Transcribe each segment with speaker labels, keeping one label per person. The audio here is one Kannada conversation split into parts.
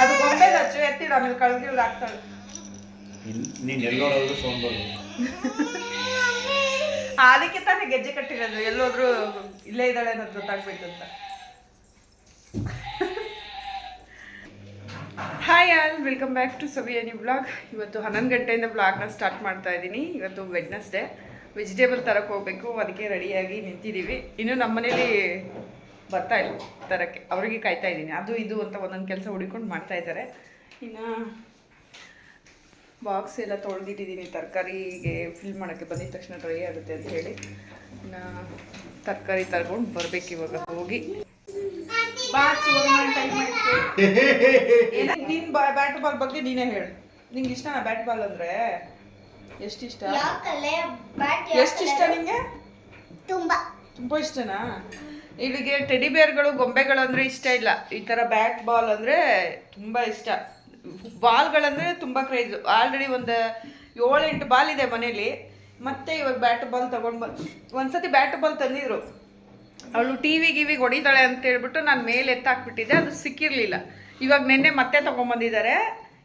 Speaker 1: ಅದು ಗೊಂಬೆ ಹಚ್ಚು ಎತ್ತಿಡು ಆಮೇಲೆ ಕಳ್ಗಿಳ್ದು ಹಾಕ್ತಾಳೆ.
Speaker 2: ನೀನ್ ಎಲ್ಲೋಡೋದ್ರು
Speaker 1: ಅದಕ್ಕೆ ತಾನೇ ಗೆಜ್ಜೆ ಕಟ್ಟಿರೋದು ಎಲ್ಲೋದ್ರು ಇಲ್ಲೇ ಇದ್ದಾಳೆ ಅನ್ನೋದು ಗೊತ್ತಾಗ್ಬೇಕು ಅಂತ. Hi all welcome back to Saviyani vlog ಇವತ್ತು ಹನ್ನೊಂದು ಗಂಟೆಯಿಂದ ಬ್ಲಾಗ್ನ ಸ್ಟಾರ್ಟ್ ಮಾಡ್ತಾ ಇದ್ದೀನಿ. ಇವತ್ತು ವೆಡ್ನೆಸ್ಡೇ ವೆಜಿಟೇಬಲ್ ತರಕ್ಕೆ ಹೋಗಬೇಕು ಅದಕ್ಕೆ ರೆಡಿಯಾಗಿ ನಿಂತಿದ್ದೀವಿ ಇನ್ನು ನಮ್ಮ ಮನೇಲಿ ಬರ್ತಾ ಇಲ್ಲ ತರಕ್ಕೆ. ಅವರಿಗೆ ಕಾಯ್ತಾ ಇದ್ದೀನಿ. ಅದು ಇದು ಅಂತ ಒಂದೊಂದು ಕೆಲಸ ಹುಡುಕೊಂಡು ಮಾಡ್ತಾ ಇದ್ದಾರೆ. ಇನ್ನು ಬಾಕ್ಸ್ ಎಲ್ಲ ತೊಳೆದಿಟ್ಟಿದ್ದೀನಿ ತರಕಾರಿಗೆ ಫಿಲ್ ಮಾಡೋಕ್ಕೆ. ಬಂದಿದ ತಕ್ಷಣ ಡ್ರೈ ಆಗುತ್ತೆ ಅಂತ ಹೇಳಿ. ಇನ್ನು ತರಕಾರಿ ತರ್ಕೊಂಡು ಬರ್ಬೇಕು ಇವಾಗ ಹೋಗಿ. ಬಾಚಿ ಟೈಮ್ ನಿನ್ ಬ್ಯಾಟ್ ಬಾಲ್ ಬಗ್ಗೆ ನೀನೇ ಹೇಳು. ನಿಂಗೆ ಇಷ್ಟನಾ ಬ್ಯಾಟ್ ಬಾಲ್ ಅಂದ್ರೆ? ಎಷ್ಟು ಇಷ್ಟ?
Speaker 3: ಯಾವ ಕಲೆ ಬ್ಯಾಟ್
Speaker 1: ಎಷ್ಟು ಇಷ್ಟ ನಿಂಗೆ?
Speaker 3: ತುಂಬಾ.
Speaker 1: ತುಂಬ ಇಷ್ಟನಾ? ಇವಳಿಗೆ ಟೆಡಿ ಬೇರ್ಗಳು ಗೊಂಬೆಗಳು ಅಂದರೆ ಇಷ್ಟ ಇಲ್ಲ. ಈ ಥರ ಬ್ಯಾಟ್ ಬಾಲ್ ಅಂದರೆ ತುಂಬ ಇಷ್ಟ. ಬಾಲ್ಗಳಂದರೆ ತುಂಬ ಕ್ರೇಜು ಆಲ್ರೆಡಿ ಒಂದು ಏಳೆಂಟು ಬಾಲ್ ಇದೆ ಮನೇಲಿ ಮತ್ತೆ ಇವಾಗ ಬ್ಯಾಟ್ ಬಾಲ್ ತೊಗೊಂಡು ಬಂದು ಒಂದ್ಸತಿ ಬ್ಯಾಟ್ ಬಾಲ್ ತಂದಿದ್ರು. ಅವಳು ಟಿ ವಿ ಗಿವಿಗೆ ಹೊಡಿತಾಳೆ ಅಂತ ಹೇಳ್ಬಿಟ್ಟು ನಾನು ಮೇಲೆ ಎತ್ತಾಕ್ಬಿಟ್ಟಿದ್ದೆ ಅದು ಸಿಕ್ಕಿರಲಿಲ್ಲ. ಇವಾಗ ನಿನ್ನೆ ಮತ್ತೆ ತೊಗೊಂಬಂದಿದ್ದಾರೆ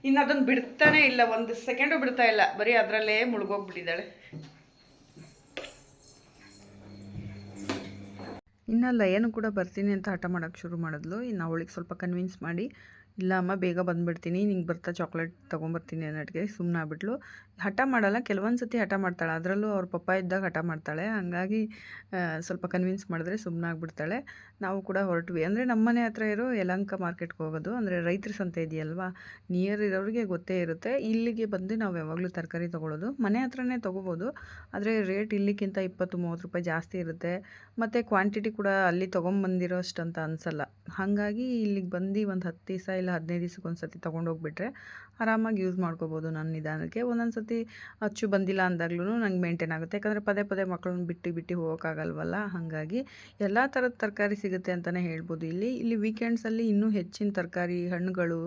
Speaker 1: ಇನ್ನು ಅದನ್ನು ಬಿಡ್ತಾನೆ ಇಲ್ಲ, ಒಂದು ಸೆಕೆಂಡು ಬಿಡ್ತಾ ಇಲ್ಲ. ಬರೀ ಅದರಲ್ಲೇ ಮುಳುಗೋಗ್ಬಿಟ್ಟಿದ್ದಾಳೆ. ಇನ್ನಲ್ಲ ಲಯನು ಕೂಡ ಬರ್ತೀನಿ ಅಂತ ಹಠ ಮಾಡೋಕ್ಕೆ ಶುರು ಮಾಡಿದ್ಲು. ಇನ್ನು ಅವಳಿಗೆ ಸ್ವಲ್ಪ ಕನ್ವಿನ್ಸ್ ಮಾಡಿ ಇಲ್ಲ ಅಮ್ಮ, ಬೇಗ ಬಂದುಬಿಡ್ತೀನಿ. ನಿಂಗೆ ಬರ್ತಾ ಚಾಕ್ಲೇಟ್ ತೊಗೊಂಬರ್ತೀನಿ ಅನ್ನೋಟ್ಗೆ ಸುಮ್ಮನೆ ಆಗ್ಬಿಟ್ಲು. ಹಠ ಮಾಡಲ್ಲ ಕೆಲವೊಂದು ಸತಿ ಹಠ ಮಾಡ್ತಾಳೆ. ಅದರಲ್ಲೂ ಅವ್ರ ಪಪ್ಪ ಇದ್ದಾಗ ಹಠ ಮಾಡ್ತಾಳೆ. ಹಂಗಾಗಿ ಸ್ವಲ್ಪ ಕನ್ವಿನ್ಸ್ ಮಾಡಿದ್ರೆ ಸುಮ್ಮನೆ ಆಗ್ಬಿಡ್ತಾಳೆ. ನಾವು ಕೂಡ ಹೊರಟ್ವಿ. ಅಂದರೆ ನಮ್ಮನೆ ಹತ್ರ ಇರೋ ಯಲಂಕ ಮಾರ್ಕೆಟ್ಗೆ ಹೋಗೋದು, ಅಂದರೆ ರೈತರ ಸಂತೆ ಇದೆಯಲ್ವಾ? ನಿಯರ್ ಇರೋರಿಗೆ ಗೊತ್ತೇ ಇರುತ್ತೆ. ಇಲ್ಲಿಗೆ ಬಂದು ನಾವು ಯಾವಾಗಲೂ ತರಕಾರಿ ತೊಗೊಳೋದು. ಮನೆ ಹತ್ರನೇ ತೊಗೋಬೋದು. ಆದರೆ ರೇಟ್ ಇಲ್ಲಿಗಿಂತ ಇಪ್ಪತ್ತು, ಮೂವತ್ತು ರೂಪಾಯಿ ಜಾಸ್ತಿ ಇರುತ್ತೆ. ಮತ್ತು ಕ್ವಾಂಟಿಟಿ ಕೂಡ ಅಲ್ಲಿ ತೊಗೊಂಬಂದಿರೋ ಅಷ್ಟಂತ ಅನಿಸಲ್ಲ. ಹಾಗಾಗಿ ಇಲ್ಲಿಗೆ ಬಂದು ಒಂದು ಹತ್ತು ದಿವಸ ಇಲ್ಲ ಹದಿನೈದು ದಿವ್ಸಕ್ಕೆ ಒಂದು ಸತಿ ತೊಗೊಂಡೋಗ್ಬಿಟ್ರೆ ಆರಾಮಾಗಿ ಯೂಸ್ ಮಾಡ್ಕೋಬೋದು ನನ್ನ ನಿಧಾನಕ್ಕೆ. ಒಂದೊಂದು ಸರ್ತಿ ಅಚ್ಚು ಬಂದಿಲ್ಲ ಅಂದಾಗ್ಲೂ ನಂಗೆ ಮೇಂಟೈನ್ ಆಗುತ್ತೆ. ಯಾಕಂದರೆ ಪದೇ ಪದೇ ಮಕ್ಕಳನ್ನ ಬಿಟ್ಟು ಬಿಟ್ಟು ಹೋಗೋಕ್ಕಾಗಲ್ವಲ್ಲ ಹಾಗಾಗಿ ಎಲ್ಲ ಥರದ ತರಕಾರಿ ಸಿಗುತ್ತೆ ಅಂತಲೇ ಹೇಳ್ಬೋದು ಇಲ್ಲಿ. ಇಲ್ಲಿ ವೀಕೆಂಡ್ಸಲ್ಲಿ ಇನ್ನೂ ಹೆಚ್ಚಿನ ತರಕಾರಿ, ಹಣ್ಣುಗಳು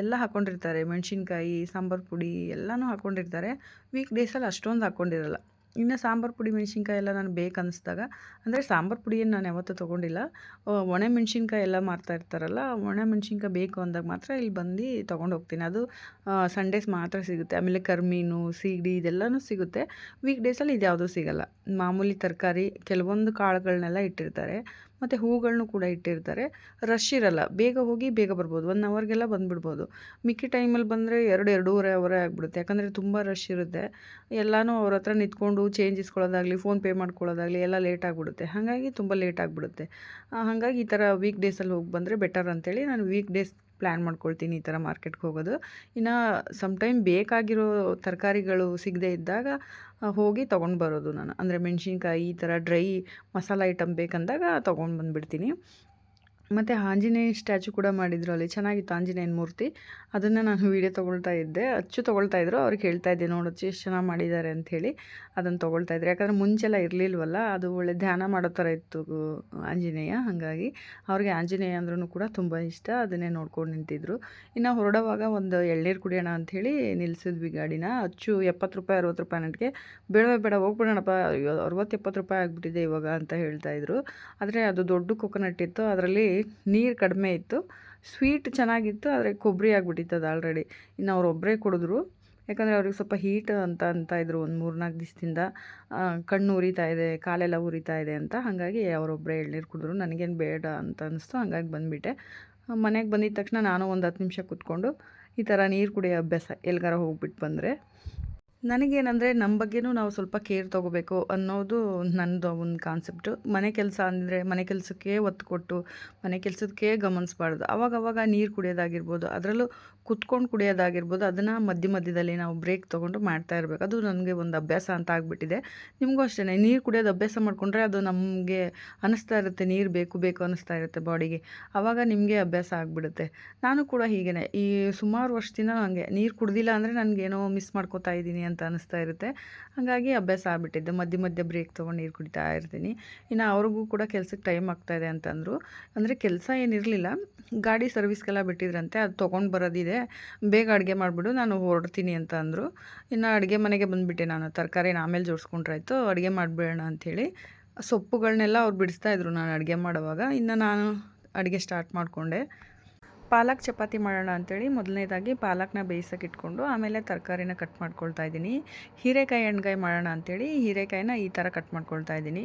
Speaker 1: ಎಲ್ಲ ಹಾಕ್ಕೊಂಡಿರ್ತಾರೆ ಮೆಣಸಿನ್ಕಾಯಿ, ಸಾಂಬಾರು ಪುಡಿ ಎಲ್ಲನೂ ಹಾಕ್ಕೊಂಡಿರ್ತಾರೆ ವೀಕ್ ಡೇಸಲ್ಲಿ ಅಷ್ಟೊಂದು ಹಾಕ್ಕೊಂಡಿರಲ್ಲ ಇನ್ನು ಸಾಂಬಾರು ಪುಡಿ ಮೆಣಸಿನ್ಕಾಯಿ ಎಲ್ಲ ನಾನು ಬೇಕನ್ನಿಸ್ದಾಗ ಅಂದರೆ ಸಾಂಬಾರು ಪುಡಿಯನ್ನು ನಾನು ಯಾವತ್ತೂ ತೊಗೊಂಡಿಲ್ಲ. ಒಣ ಮೆಣಸಿನ್ಕಾಯಿ ಎಲ್ಲ ಮಾರ್ತಾ ಇರ್ತಾರಲ್ಲ, ಒಣ ಮೆಣಸಿನ್ಕಾಯಿ ಬೇಕು ಅಂದಾಗ ಮಾತ್ರ ಇಲ್ಲಿ ಬಂದು ತೊಗೊಂಡು ಹೋಗ್ತೀನಿ. ಅದು ಸಂಡೇಸ್ ಮಾತ್ರ ಸಿಗುತ್ತೆ. ಆಮೇಲೆ ಕರ್ಮೀನು, ಸೀಗಡಿ ಇದೆಲ್ಲನೂ ಸಿಗುತ್ತೆ. ವೀಕ್ ಡೇಸಲ್ಲಿ ಇದು ಯಾವುದೂ ಸಿಗಲ್ಲ. ಮಾಮೂಲಿ ತರಕಾರಿ, ಕೆಲವೊಂದು ಕಾಳುಗಳನ್ನೆಲ್ಲ ಇಟ್ಟಿರ್ತಾರೆ. ಮತ್ತು ಹೂಗಳನ್ನೂ ಕೂಡ ಇಟ್ಟಿರ್ತಾರೆ. ರಶ್ ಇರಲ್ಲ. ಬೇಗ ಹೋಗಿ ಬೇಗ ಬರ್ಬೋದು. ಒನ್ ಅವರ್ಗೆಲ್ಲ ಬಂದುಬಿಡ್ಬೋದು. ಮಿಕ್ಕಿ ಟೈಮಲ್ಲಿ ಬಂದರೆ ಎರಡು, ಎರಡೂವರೆ ಅವರೇ ಆಗಿಬಿಡುತ್ತೆ. ಯಾಕಂದರೆ ತುಂಬ ರಶ್ ಇರುತ್ತೆ. ಎಲ್ಲನೂ ಅವ್ರ ಹತ್ರ ನಿಂತ್ಕೊಂಡು ಚೇಂಜ್ ಇಸ್ಕೊಳ್ಳೋದಾಗಲಿ ಫೋನ್ ಪೇ ಮಾಡ್ಕೊಳ್ಳೋದಾಗಲಿ ಎಲ್ಲ ಲೇಟ್ ಆಗಿಬಿಡುತ್ತೆ. ಹಾಗಾಗಿ ತುಂಬ ಲೇಟ್ ಆಗಿಬಿಡುತ್ತೆ. ಹಾಗಾಗಿ ಈ ಥರ ವೀಕ್ ಡೇಸಲ್ಲಿ ಹೋಗಿ ಬಂದರೆ ಬೆಟರ್ ಅಂತೇಳಿ ನಾನು ವೀಕ್ ಡೇಸ್ ಪ್ಲ್ಯಾನ್ ಮಾಡ್ಕೊಳ್ತೀನಿ ಈ ಥರ ಮಾರ್ಕೆಟ್ಗೆ ಹೋಗೋದು. ಇನ್ನು ಸಮ್ಟೈಮ್ ಬೇಕಾಗಿರೋ ತರಕಾರಿಗಳು ಸಿಗದೇ ಇದ್ದಾಗ ಹೋಗಿ ತೊಗೊಂಡು ಬರೋದು ನಾನು. ಅಂದರೆ ಮೆಣಸಿನ್ಕಾಯಿ ಈ ಥರ ಡ್ರೈ ಮಸಾಲೆ ಐಟಮ್ ಬೇಕಂದಾಗ ತೊಗೊಂಡು ಬಂದುಬಿಡ್ತೀನಿ. ಮತ್ತು ಆಂಜನೇಯ ಸ್ಟ್ಯಾಚು ಕೂಡ ಮಾಡಿದ್ರು ಅಲ್ಲಿ ಚೆನ್ನಾಗಿತ್ತು ಆಂಜನೇಯನ ಮೂರ್ತಿ. ಅದನ್ನು ನಾನು ವೀಡಿಯೋ ತೊಗೊಳ್ತಾ ಇದ್ದೆ. ಅಚ್ಚು ತೊಗೊಳ್ತಾ ಇದ್ರು. ಅವ್ರಿಗೆ ಹೇಳ್ತಾ ಇದ್ದೆ ನೋಡಚ್ಚು ಎಷ್ಟು ಚೆನ್ನಾಗಿ ಮಾಡಿದ್ದಾರೆ ಅಂಥೇಳಿ ಅದನ್ನು ತೊಗೊಳ್ತಾ ಇದ್ರು. ಯಾಕಂದರೆ ಮುಂಚೆಲ್ಲ ಇರಲಿಲ್ವಲ್ಲ, ಅದು ಒಳ್ಳೆ ಧ್ಯಾನ ಮಾಡೋ ಥರ ಇತ್ತು ಆಂಜನೇಯ. ಹಾಗಾಗಿ ಅವ್ರಿಗೆ ಆಂಜನೇಯ ಅಂದ್ರೂ ಕೂಡ ತುಂಬ ಇಷ್ಟ. ಅದನ್ನೇ ನೋಡ್ಕೊಂಡು ನಿಂತಿದ್ರು. ಇನ್ನು ಹೊರಡುವಾಗ ಒಂದು ಎಳ್ನೀರು ಕುಡಿಯೋಣ ಅಂಥೇಳಿ ನಿಲ್ಲಿಸಿದ್ವಿ ಗಾಡಿನ. ಅಚ್ಚು ಎಪ್ಪತ್ತು ರೂಪಾಯಿ, ಅರವತ್ತು ರೂಪಾಯಿ ನಟಿಗೆ ಬೇಡ ಬೇಡ ಹೋಗ್ಬಿಡೋಣಪ್ಪ. ಅರವತ್ತು, ಎಪ್ಪತ್ತು ರೂಪಾಯಿ ಆಗಿಬಿಟ್ಟಿದೆ ಇವಾಗ ಅಂತ ಹೇಳ್ತಾ ಇದ್ರು. ಆದರೆ ಅದು ದೊಡ್ಡ ಕೊಕೊನಟ್ ಇತ್ತು. ಅದರಲ್ಲಿ ನೀರು ಕಡಿಮೆ ಇತ್ತು. ಸ್ವೀಟ್ ಚೆನ್ನಾಗಿತ್ತು, ಆದರೆ ಕೊಬ್ಬರಿ ಆಗಿಬಿಟ್ಟಿತ್ತು ಅದು ಆಲ್ರೆಡಿ ಇನ್ನು ಅವ್ರು ಒಬ್ಬರೇ ಕುಡಿದ್ರು. ಯಾಕಂದರೆ ಅವ್ರಿಗೆ ಸ್ವಲ್ಪ ಹೀಟ್ ಅಂತ ಅಂತ ಇದ್ರು ಒಂದು ಮೂರ್ನಾಲ್ಕು ದಿವಸದಿಂದ. ಕಣ್ಣು ಉರಿತಾ ಇದೆ, ಕಾಲೆಲ್ಲ ಉರಿತಾ ಇದೆ ಅಂತ. ಹಾಗಾಗಿ ಅವರೊಬ್ಬರೇ ಎಳ್ನೀರು ಕುಡಿದ್ರು. ನನಗೇನು ಬೇಡ ಅಂತ ಅನ್ನಿಸ್ತು ಹಾಗಾಗಿ ಬಂದುಬಿಟ್ಟೆ. ಮನೆಗೆ ಬಂದಿದ ತಕ್ಷಣ ನಾನು ಒಂದು ಹತ್ತು ನಿಮಿಷ ಕೂತ್ಕೊಂಡು ಈ ಥರ ನೀರು ಕುಡಿಯೋ ಅಭ್ಯಾಸ ಎಲ್ಗಾರ ಹೋಗ್ಬಿಟ್ಟು ಬಂದರೆ. ನನಗೇನಂದರೆ ನಮ್ಮ ಬಗ್ಗೆನೂ ನಾವು ಸ್ವಲ್ಪ ಕೇರ್ ತೊಗೋಬೇಕು ಅನ್ನೋದು ನನ್ನದು ಒಂದು ಕಾನ್ಸೆಪ್ಟು ಮನೆ ಕೆಲಸ ಅಂದರೆ ಮನೆ ಕೆಲಸಕ್ಕೆ ಒತ್ತು ಕೊಟ್ಟು ಮನೆ ಕೆಲಸಕ್ಕೆ ಗಮನಿಸ್ಬಾರ್ದು ಅವಾಗವಾಗ ಅವಾಗ ನೀರು ಕುಡಿಯೋದಾಗಿರ್ಬೋದು. ಅದರಲ್ಲೂ ಕುತ್ಕೊಂಡು ಕುಡಿಯೋದಾಗಿರ್ಬೋದು, ಅದನ್ನು ಮಧ್ಯ ಮಧ್ಯದಲ್ಲಿ ನಾವು ಬ್ರೇಕ್ ತೊಗೊಂಡು ಮಾಡ್ತಾ ಇರಬೇಕು. ಅದು ನನಗೆ ಒಂದು ಅಭ್ಯಾಸ ಅಂತ ಆಗಿಬಿಟ್ಟಿದೆ. ನಿಮಗೂ ಅಷ್ಟೇ ನೀರು ಕುಡಿಯೋದು ಅಭ್ಯಾಸ ಮಾಡಿಕೊಂಡ್ರೆ ಅದು ನಮಗೆ ಅನ್ನಿಸ್ತಾ ಇರುತ್ತೆ, ನೀರು ಬೇಕು ಬೇಕು ಅನ್ನಿಸ್ತಾ ಇರುತ್ತೆ ಬಾಡಿಗೆ. ಆವಾಗ ನಿಮಗೆ ಅಭ್ಯಾಸ ಆಗಿಬಿಡುತ್ತೆ. ನಾನು ಕೂಡ ಹೀಗೇ ಈ ಸುಮಾರು ವರ್ಷದಿಂದ ನನಗೆ ನೀರು ಕುಡ್ದಿಲ್ಲ ಅಂದರೆ ನನಗೇನೋ ಮಿಸ್ ಮಾಡ್ಕೋತಾ ಇದ್ದೀನಿ ಅಂತ ಅನ್ನಿಸ್ತಾ ಇರುತ್ತೆ. ಹಾಗಾಗಿ ಅಭ್ಯಾಸ ಆಗಿಬಿಟ್ಟಿದ್ದೆ ಮಧ್ಯ ಮಧ್ಯ ಬ್ರೇಕ್ ತೊಗೊಂಡು ನೀರು ಕುಡಿತಾ ಇರ್ತೀನಿ. ಇನ್ನು ಅವ್ರಿಗೂ ಕೂಡ ಕೆಲಸಕ್ಕೆ ಟೈಮ್ ಆಗ್ತಾಯಿದೆ ಅಂತಂದರು. ಅಂದರೆ ಕೆಲಸ ಏನಿರಲಿಲ್ಲ, ಗಾಡಿ ಸರ್ವಿಸ್ಗೆಲ್ಲ ಬಿಟ್ಟಿದ್ರಂತೆ, ಅದು ತೊಗೊಂಡು ಬರೋದಿದೆ. ಬೇಗ ಅಡುಗೆ ಮಾಡಿಬಿಡು, ನಾನು ಹೊರಡ್ತೀನಿ ಅಂತ ಅಂದರು. ಇನ್ನು ಅಡುಗೆ ಮನೆಗೆ ಬಂದುಬಿಟ್ಟೆ ನಾನು ತರಕಾರಿನ ಆಮೇಲೆ ಜೋಡಿಸ್ಕೊಂಡ್ರಾಯ್ತು ಅಡುಗೆ ಮಾಡಿಬಿಡೋಣ ಅಂಥೇಳಿ. ಸೊಪ್ಪುಗಳನ್ನೆಲ್ಲ ಅವ್ರು ಬಿಡಿಸ್ತಾಯಿದ್ರು ನಾನು ಅಡುಗೆ ಮಾಡುವಾಗ. ಇನ್ನು ನಾನು ಅಡುಗೆ ಸ್ಟಾರ್ಟ್ ಮಾಡಿಕೊಂಡೆ. ಪಾಲಕ್ ಚಪಾತಿ ಮಾಡೋಣ ಅಂತೇಳಿ ಮೊದಲನೇದಾಗಿ ಪಾಲಕ್ನ ಬೇಯಿಸೋಕೆ ಇಟ್ಕೊಂಡು ಆಮೇಲೆ ತರಕಾರಿನ ಕಟ್ ಮಾಡ್ಕೊಳ್ತಾ ಇದ್ದೀನಿ. ಹೀರೆಕಾಯಿ ಎಣ್ಗಾಯಿ ಮಾಡೋಣ ಅಂತೇಳಿ ಹೀರೆಕಾಯಿನ ಈ ಥರ ಕಟ್ ಮಾಡ್ಕೊಳ್ತಾ ಇದ್ದೀನಿ.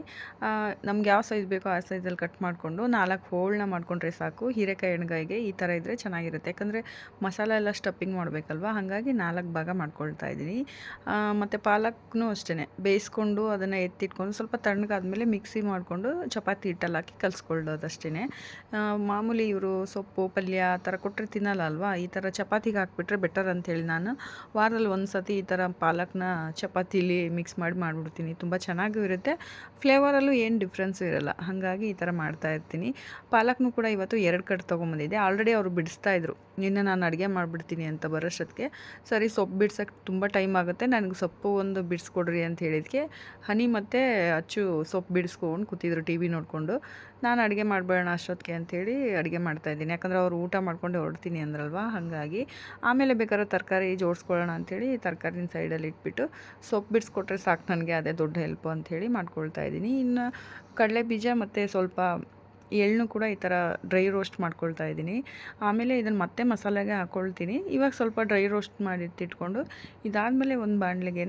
Speaker 1: ನಮ್ಗೆ ಯಾವ ಸೈಜ್ ಬೇಕೋ ಆ ಸೈಜಲ್ಲಿ ಕಟ್ ಮಾಡಿಕೊಂಡು ನಾಲ್ಕು ಹೋಳನ್ನ ಮಾಡ್ಕೊಂಡ್ರೆ ಸಾಕು. ಹೀರೆಕಾಯಿ ಎಣ್ಗಾಯಿಗೆ ಈ ಥರ ಇದ್ದರೆ ಚೆನ್ನಾಗಿರುತ್ತೆ. ಯಾಕಂದರೆ ಮಸಾಲೆ ಎಲ್ಲ ಸ್ಟಫಿಂಗ್ ಮಾಡಬೇಕಲ್ವ? ಹಾಗಾಗಿ ನಾಲ್ಕು ಭಾಗ ಮಾಡ್ಕೊಳ್ತಾ ಇದ್ದೀನಿ. ಮತ್ತು ಪಾಲಕ್ನೂ ಅಷ್ಟೇ ಬೇಯಿಸ್ಕೊಂಡು ಅದನ್ನು ಎತ್ತಿಟ್ಕೊಂಡು ಸ್ವಲ್ಪ ತಣ್ಣಗಾದ್ಮೇಲೆ ಮಿಕ್ಸಿ ಮಾಡಿಕೊಂಡು ಚಪಾತಿ ಹಿಟ್ಟಲ್ಲಿ ಹಾಕಿ ಕಲಿಸ್ಕೊಳ್ಳೋದಷ್ಟೇ ಮಾಮೂಲಿ ಇವರು ಸೊಪ್ಪು ಪಲ್ಯ ಆ ಥರ ಕೊಟ್ಟರೆ ತಿನ್ನಲ್ಲ ಅಲ್ವಾ? ಈ ಥರ ಚಪಾತಿಗೆ ಹಾಕ್ಬಿಟ್ರೆ ಬೆಟರ್ ಅಂಥೇಳಿ ನಾನು. ವಾರದಲ್ಲಿ ಒಂದು ಸತಿ ಈ ಥರ ಪಾಲಕ್ನ ಚಪಾತಿಲಿ ಮಿಕ್ಸ್ ಮಾಡಿ ಮಾಡಿಬಿಡ್ತೀನಿ. ತುಂಬ ಚೆನ್ನಾಗೂ ಇರುತ್ತೆ. ಫ್ಲೇವರಲ್ಲೂ ಏನು ಡಿಫ್ರೆನ್ಸು ಇರಲ್ಲ. ಹಾಗಾಗಿ ಈ ಥರ ಮಾಡ್ತಾ ಇರ್ತೀನಿ. ಪಾಲಕ್ನೂ ಕೂಡ ಇವತ್ತು ಎರಡು ಕಟ್ ತೊಗೊಂಬಂದಿದ್ದೆ. ಆಲ್ರೆಡಿ ಅವರು ಬಿಡಿಸ್ತಾ ಇದ್ರು. ನಿನ್ನೆ ನಾನು ಅಡುಗೆ ಮಾಡಿಬಿಡ್ತೀನಿ ಅಂತ ಬರೋಷ್ಟೊತ್ತಿಗೆ. ಸರಿ, ಸೊಪ್ಪು ಬಿಡ್ಸೋಕ್ಕೆ ತುಂಬ ಟೈಮ್ ಆಗುತ್ತೆ. ನನಗೆ ಸೊಪ್ಪು ಒಂದು ಬಿಡಿಸ್ಕೊಡ್ರಿ ಅಂತ ಹೇಳಿದ್ಕೆ. ಹನಿ ಮತ್ತು ಅಚ್ಚು ಸೊಪ್ಪು ಬಿಡಿಸ್ಕೊಂಡು ಕೂತಿದ್ರು ಟಿ ವಿ ನೋಡಿಕೊಂಡು. ನಾನು ಅಡುಗೆ ಮಾಡಬೇಡ ಅಷ್ಟೊತ್ತಿಗೆ ಅಂಥೇಳಿ ಅಡುಗೆ ಮಾಡ್ತಾಯಿದ್ದೀನಿ ಯಾಕಂದರೆ ಅವ್ರು ಊಟ ಮಾಡ್ಕೊಂಡು ಹೊರಡ್ತೀನಿ ಅಂದ್ರಲ್ವ? ಹಾಗಾಗಿ ಆಮೇಲೆ ಬೇಕಾದ್ರೆ ತರಕಾರಿ ಜೋಡಿಸ್ಕೊಳ್ಳೋಣ ಅಂಥೇಳಿ ತರಕಾರಿನ ಸೈಡಲ್ಲಿ ಇಟ್ಬಿಟ್ಟು ಸೊಪ್ಪು ಬಿಡಿಸ್ಕೊಟ್ರೆ ಸಾಕು ನನಗೆ, ಅದೇ ದೊಡ್ಡ ಹೆಲ್ಪು ಅಂಥೇಳಿ ಮಾಡ್ಕೊಳ್ತಾ ಇದ್ದೀನಿ. ಇನ್ನು ಕಡಲೆ ಬೀಜ ಮತ್ತು ಸ್ವಲ್ಪ ಎಳ್ಳನ್ನು ಕೂಡ ಈ ಥರ ಡ್ರೈ ರೋಸ್ಟ್ ಮಾಡ್ಕೊಳ್ತಾ ಇದ್ದೀನಿ. ಆಮೇಲೆ ಇದನ್ನು ಮತ್ತೆ ಮಸಾಲೆಗೆ ಹಾಕ್ಕೊಳ್ತೀನಿ ಇವಾಗ ಸ್ವಲ್ಪ ಡ್ರೈ ರೋಸ್ಟ್ ಮಾಡಿಟ್ಟಿಟ್ಕೊಂಡು ಇದಾದಮೇಲೆ ಒಂದು ಬಾಣಲೆಗೆ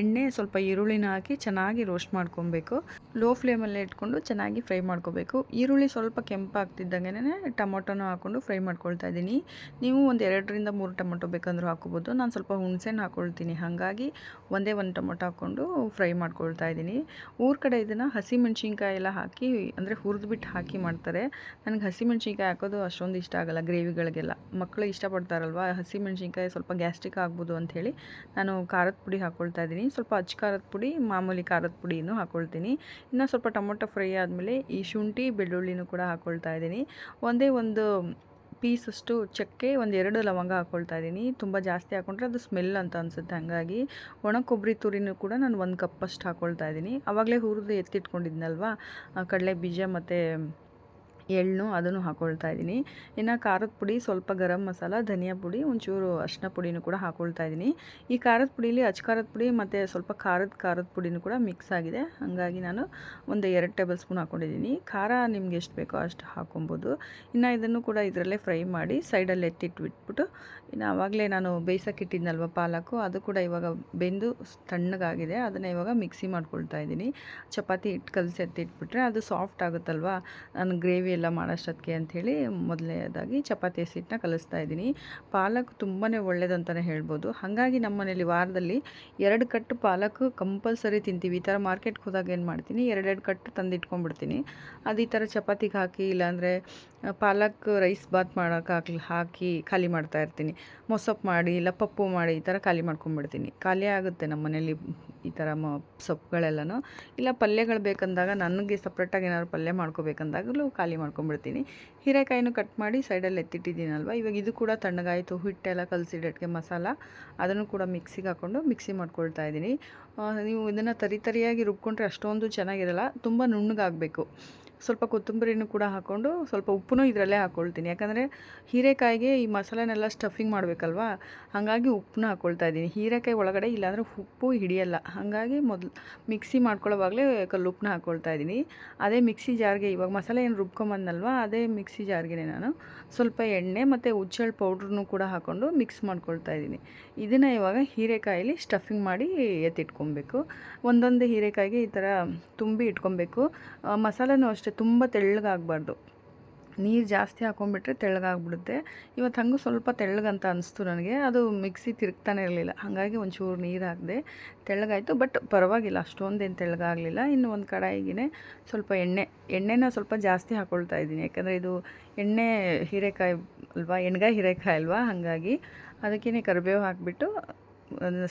Speaker 1: ಎಣ್ಣೆ ಸ್ವಲ್ಪ ಈರುಳ್ಳಿನ ಹಾಕಿ ಚೆನ್ನಾಗಿ ರೋಸ್ಟ್ ಮಾಡ್ಕೊಬೇಕು. ಲೋ ಫ್ಲೇಮಲ್ಲೇ ಇಟ್ಕೊಂಡು ಚೆನ್ನಾಗಿ ಫ್ರೈ ಮಾಡ್ಕೋಬೇಕು. ಈರುಳ್ಳಿ ಸ್ವಲ್ಪ ಕೆಂಪಾಗ್ತಿದ್ದಂಗೆ ಟೊಮೊಟೊನೂ ಹಾಕ್ಕೊಂಡು ಫ್ರೈ ಮಾಡ್ಕೊಳ್ತಾ ಇದ್ದೀನಿ. ನೀವು ಒಂದು ಎರಡರಿಂದ ಮೂರು ಟೊಮೊಟೊ ಬೇಕಂದ್ರೂ ಹಾಕೋಬೋದು ನಾನು ಸ್ವಲ್ಪ ಹುಣಸೆನ ಹಾಕ್ಕೊಳ್ತೀನಿ ಹಾಗಾಗಿ ಒಂದೇ ಒಂದು ಟೊಮೊಟೊ ಹಾಕ್ಕೊಂಡು ಫ್ರೈ ಮಾಡ್ಕೊಳ್ತಾ ಇದ್ದೀನಿ. ಊರ ಕಡೆ ಇದನ್ನು ಹಸಿಮೆಣ್ಸಿನ್ಕಾಯಿ ಎಲ್ಲ ಹಾಕಿ, ಅಂದರೆ ಹುರಿದ್ಬಿಟ್ಟು ಹಾಕಿ ಮಾಡ್ತಾರೆ. ನನಗೆ ಹಸಿಮೆಣ್ಸಿನ್ಕಾಯಿ ಹಾಕೋದು ಅಷ್ಟೊಂದು ಇಷ್ಟ ಆಗಲ್ಲ ಗ್ರೇವಿಗಳಿಗೆಲ್ಲ. ಮಕ್ಕಳು ಇಷ್ಟಪಡ್ತಾರಲ್ವ ಹಸಿಮೆಣ್ಸಿನ್ಕಾಯಿ ಸ್ವಲ್ಪ ಗ್ಯಾಸ್ಟ್ರಿಕ್ ಆಗ್ಬೋದು ಅಂಥೇಳಿ ನಾನು ಖಾರದ ಪುಡಿ ಹಾಕ್ಕೊಳ್ತಾ ಇದ್ದೀನಿ. ಸ್ವಲ್ಪ ಅಚ್ಚ ಖಾರದ ಪುಡಿ, ಮಾಮೂಲಿ ಖಾರದ ಪುಡಿನೂ ಹಾಕ್ಕೊಳ್ತೀನಿ ಇನ್ನು ಸ್ವಲ್ಪ ಟೊಮೊಟೊ ಫ್ರೈ ಆದಮೇಲೆ ಈ ಶುಂಠಿ ಬೆಳ್ಳುಳ್ಳಿನೂ ಕೂಡ ಹಾಕ್ಕೊಳ್ತಾ ಇದ್ದೀನಿ. ಒಂದೇ ಒಂದು ಪೀಸಷ್ಟು ಚಕ್ಕೆ ಒಂದು ಎರಡು ಲವಂಗ ಹಾಕ್ಕೊಳ್ತಾ ಇದ್ದೀನಿ. ತುಂಬ ಜಾಸ್ತಿ ಹಾಕ್ಕೊಂಡ್ರೆ ಅದು ಸ್ಮೆಲ್ ಅಂತ ಅನಿಸುತ್ತೆ ಹಾಗಾಗಿ. ಒಣ ಕೊಬ್ಬರಿ ತುರಿನೂ ಕೂಡ ನಾನು ಒಂದು ಕಪ್ಪಷ್ಟು ಹಾಕ್ಕೊಳ್ತಾ ಇದ್ದೀನಿ. ಆವಾಗಲೇ ಹುರಿದು ಎತ್ತಿಟ್ಕೊಂಡಿದ್ನಲ್ವ? ಕಡಲೆ ಬೀಜ ಮತ್ತು ಎಳ್ಳು ಅದನ್ನು ಹಾಕ್ಕೊಳ್ತಾ ಇದ್ದೀನಿ. ಇನ್ನು ಖಾರದ ಪುಡಿ ಸ್ವಲ್ಪ ಗರಂ ಮಸಾಲ, ಧನಿಯಾ ಪುಡಿ, ಒಂಚೂರು ಅರಿಶಿನ ಪುಡಿನೂ ಕೂಡ ಹಾಕ್ಕೊಳ್ತಾ ಇದ್ದೀನಿ. ಈ ಖಾರದ ಪುಡೀಲಿ ಅಚ್ಚ ಖಾರದ ಪುಡಿ ಮತ್ತು ಸ್ವಲ್ಪ ಖಾರದ ಖಾರದ ಪುಡಿನೂ ಕೂಡ ಮಿಕ್ಸ್ ಆಗಿದೆ. ಹಾಗಾಗಿ ನಾನು ಒಂದು ಎರಡು ಟೇಬಲ್ ಸ್ಪೂನ್ ಹಾಕ್ಕೊಂಡಿದ್ದೀನಿ ಖಾರ ನಿಮ್ಗೆ ಎಷ್ಟು ಬೇಕೋ ಅಷ್ಟು ಹಾಕ್ಕೊಬೋದು ಇನ್ನು ಇದನ್ನು ಕೂಡ ಇದರಲ್ಲೇ ಫ್ರೈ ಮಾಡಿ ಸೈಡಲ್ಲಿ ಎತ್ತಿಟ್ಬಿಟ್ಬಿಟ್ಟು ಇನ್ನು ಆವಾಗಲೇ ನಾನು ಬೇಯಿಸೋಕ್ಕಿಟ್ಟಿದ್ನಲ್ವ ಪಾಲಕು, ಅದು ಕೂಡ ಇವಾಗ ಬೆಂದು ತಣ್ಣಗಾಗಿದೆ. ಅದನ್ನು ಇವಾಗ ಮಿಕ್ಸಿ ಮಾಡ್ಕೊಳ್ತಾ ಇದ್ದೀನಿ. ಚಪಾತಿ ಹಿಟ್ಟು ಕಲಸಿ ಎತ್ತಿಟ್ಬಿಟ್ರೆ ಅದು ಸಾಫ್ಟ್ ಆಗುತ್ತಲ್ವ? ನಾನು ಗ್ರೇವಿ ಎಲ್ಲ ಮಾಡೋಷ್ಟೊತ್ತಿಗೆ ಅಂಥೇಳಿ ಮೊದಲನೇದಾಗಿ ಚಪಾತಿ ಹಸಿಟ್ಟನ್ನ ಕಲಿಸ್ತಾ ಇದ್ದೀನಿ. ಪಾಲಕ್ ತುಂಬಾ ಒಳ್ಳೇದಂತಲೇ ಹೇಳ್ಬೋದು. ಹಾಗಾಗಿ ನಮ್ಮ ಮನೇಲಿ ವಾರದಲ್ಲಿ ಎರಡು ಕಟ್ಟು ಪಾಲಕ್ ಕಂಪಲ್ಸರಿ ತಿಂತೀವಿ. ಈ ಥರ ಮಾರ್ಕೆಟ್ಗೆ ಹೋದಾಗ ಏನು ಮಾಡ್ತೀನಿ? ಎರಡೆರಡು ಕಟ್ಟು ತಂದಿಟ್ಕೊಂಡ್ಬಿಡ್ತೀನಿ. ಅದು ಈ ಥರ ಚಪಾತಿಗೆ ಹಾಕಿ ಇಲ್ಲಾಂದರೆ ಪಾಲಕ್ ರೈಸ್ ಬಾತ್ ಮಾಡೋಕೆ ಹಾಕಿ ಹಾಕಿ ಖಾಲಿ ಮಾಡ್ತಾ ಇರ್ತೀನಿ. ಮೊಸಪ್ಪು ಮಾಡಿ, ಇಲ್ಲ ಪಪ್ಪು ಮಾಡಿ ಈ ಥರ ಖಾಲಿ ಮಾಡ್ಕೊಂಬಿಡ್ತೀನಿ ಖಾಲಿ ಆಗುತ್ತೆ ನಮ್ಮ ಮನೇಲಿ ಈ ಥರ ಮ ಸೊಪ್ಪುಗಳೆಲ್ಲನೂ, ಇಲ್ಲ ಪಲ್ಯಗಳು ಬೇಕಂದಾಗ ನನಗೆ ಸಪ್ರೇಟಾಗಿ ಏನಾದ್ರು ಪಲ್ಯ ಮಾಡ್ಕೋಬೇಕಂದಾಗಲೂ ಖಾಲಿ ಮಾಡ್ಕೊಂಬಿಡ್ತೀನಿ ಹೀರೆಕಾಯಿನೂ ಕಟ್ ಮಾಡಿ ಸೈಡಲ್ಲಿ ಎತ್ತಿಟ್ಟಿದ್ದೀನಲ್ವ? ಇವಾಗ ಇದು ಕೂಡ ತಣ್ಣಗಾಯಿತು, ಹಿಟ್ಟೆಲ್ಲ ಕಲಸಿಡಟ್ಗೆ ಮಸಾಲ, ಅದನ್ನು ಕೂಡ ಮಿಕ್ಸಿಗೆ ಹಾಕ್ಕೊಂಡು ಮಿಕ್ಸಿ ಮಾಡ್ಕೊಳ್ತಾ ಇದ್ದೀನಿ. ನೀವು ಇದನ್ನು ತರಿ ತರಿಯಾಗಿ ರುಬ್ಕೊಂಡ್ರೆ ಅಷ್ಟೊಂದು ಚೆನ್ನಾಗಿರಲ್ಲ, ತುಂಬ ನುಣ್ಣಗಾಗಬೇಕು. ಸ್ವಲ್ಪ ಕೊತ್ತಂಬರಿನೂ ಕೂಡ ಹಾಕ್ಕೊಂಡು ಸ್ವಲ್ಪ ಉಪ್ಪು ಇದರಲ್ಲೇ ಹಾಕ್ಕೊಳ್ತೀನಿ ಯಾಕಂದರೆ ಹೀರೆಕಾಯಿಗೆ ಈ ಮಸಾಲೆನೆಲ್ಲ ಸ್ಟಫಿಂಗ್ ಮಾಡಬೇಕಲ್ವಾ? ಹಾಗಾಗಿ ಉಪ್ಪನ್ನ ಹಾಕ್ಕೊಳ್ತಾ ಇದ್ದೀನಿ. ಹೀರೆಕಾಯಿ ಒಳಗಡೆ ಇಲ್ಲಾಂದರೆ ಉಪ್ಪು ಹಿಡಿಯಲ್ಲ. ಹಾಗಾಗಿ ಮೊದಲು ಮಿಕ್ಸಿ ಮಾಡ್ಕೊಳ್ಳೋವಾಗಲೇ ಕಲ್ಲುಪ್ಪನ್ನ ಹಾಕ್ಕೊಳ್ತಾ ಇದ್ದೀನಿ. ಅದೇ ಮಿಕ್ಸಿ ಜಾರ್ಗೆ ಇವಾಗ ಮಸಾಲೆ ಏನು ರುಬ್ಕೊಂಬಂದಲ್ವ ಅದೇ ಮಿಕ್ಸಿ ಜಾರ್ಗೆ ನಾನು. ಸ್ವಲ್ಪ ಎಣ್ಣೆ ಮತ್ತು ಉಚ್ಚಳ ಪೌಡ್ರನ್ನು ಕೂಡ ಹಾಕ್ಕೊಂಡು ಮಿಕ್ಸ್ ಮಾಡ್ಕೊಳ್ತಾ ಇದ್ದೀನಿ. ಇದನ್ನು ಇವಾಗ ಹೀರೆಕಾಯಲ್ಲಿ ಸ್ಟಫಿಂಗ್ ಮಾಡಿ ಎತ್ತಿಟ್ಕೊಬೇಕು ಒಂದೊಂದು ಹೀರೆಕಾಯಿಗೆ ಈ ಥರ ತುಂಬಿ ಇಟ್ಕೊಬೇಕು. ಮಸಾಲೆನೂ ಅಷ್ಟೇ ತುಂಬ ತೆಳ್ಳಗಾಗಬಾರ್ದು. ನೀರು ಜಾಸ್ತಿ ಹಾಕೊಂಡ್ಬಿಟ್ರೆ ತೆಳ್ಳಗಾಗ್ಬಿಡುತ್ತೆ. ಇವತ್ತು ಹಂಗೂ ಸ್ವಲ್ಪ ತೆಳ್ಳಗಂತ ಅನಿಸ್ತು ನನಗೆ. ಅದು ಮಿಕ್ಸಿ ತಿರುಗ್ತಾನೆ ಇರಲಿಲ್ಲ. ಹಾಗಾಗಿ ಒಂಚೂರು ನೀರು ಹಾಕಿದೆ ತೆಳ್ಳಗಾಯಿತು. ಬಟ್ ಪರವಾಗಿಲ್ಲ, ಅಷ್ಟೊಂದೇನು ತೆಳ್ಳಗಾಗಲಿಲ್ಲ. ಇನ್ನು ಒಂದು ಕಡಾಯಿಗೆ ಸ್ವಲ್ಪ ಎಣ್ಣೆ, ಎಣ್ಣೆನ ಸ್ವಲ್ಪ ಜಾಸ್ತಿ ಹಾಕ್ಕೊಳ್ತಾ ಇದ್ದೀನಿ. ಯಾಕಂದರೆ ಇದು ಎಣ್ಣೆ ಹೀರೆಕಾಯಿ ಅಲ್ವಾ, ಎಣ್ಗಾಯಿ ಹೀರೆಕಾಯಿ ಅಲ್ವಾ? ಹಾಗಾಗಿ ಅದಕ್ಕೇ ಕರಿಬೇವು ಹಾಕಿಬಿಟ್ಟು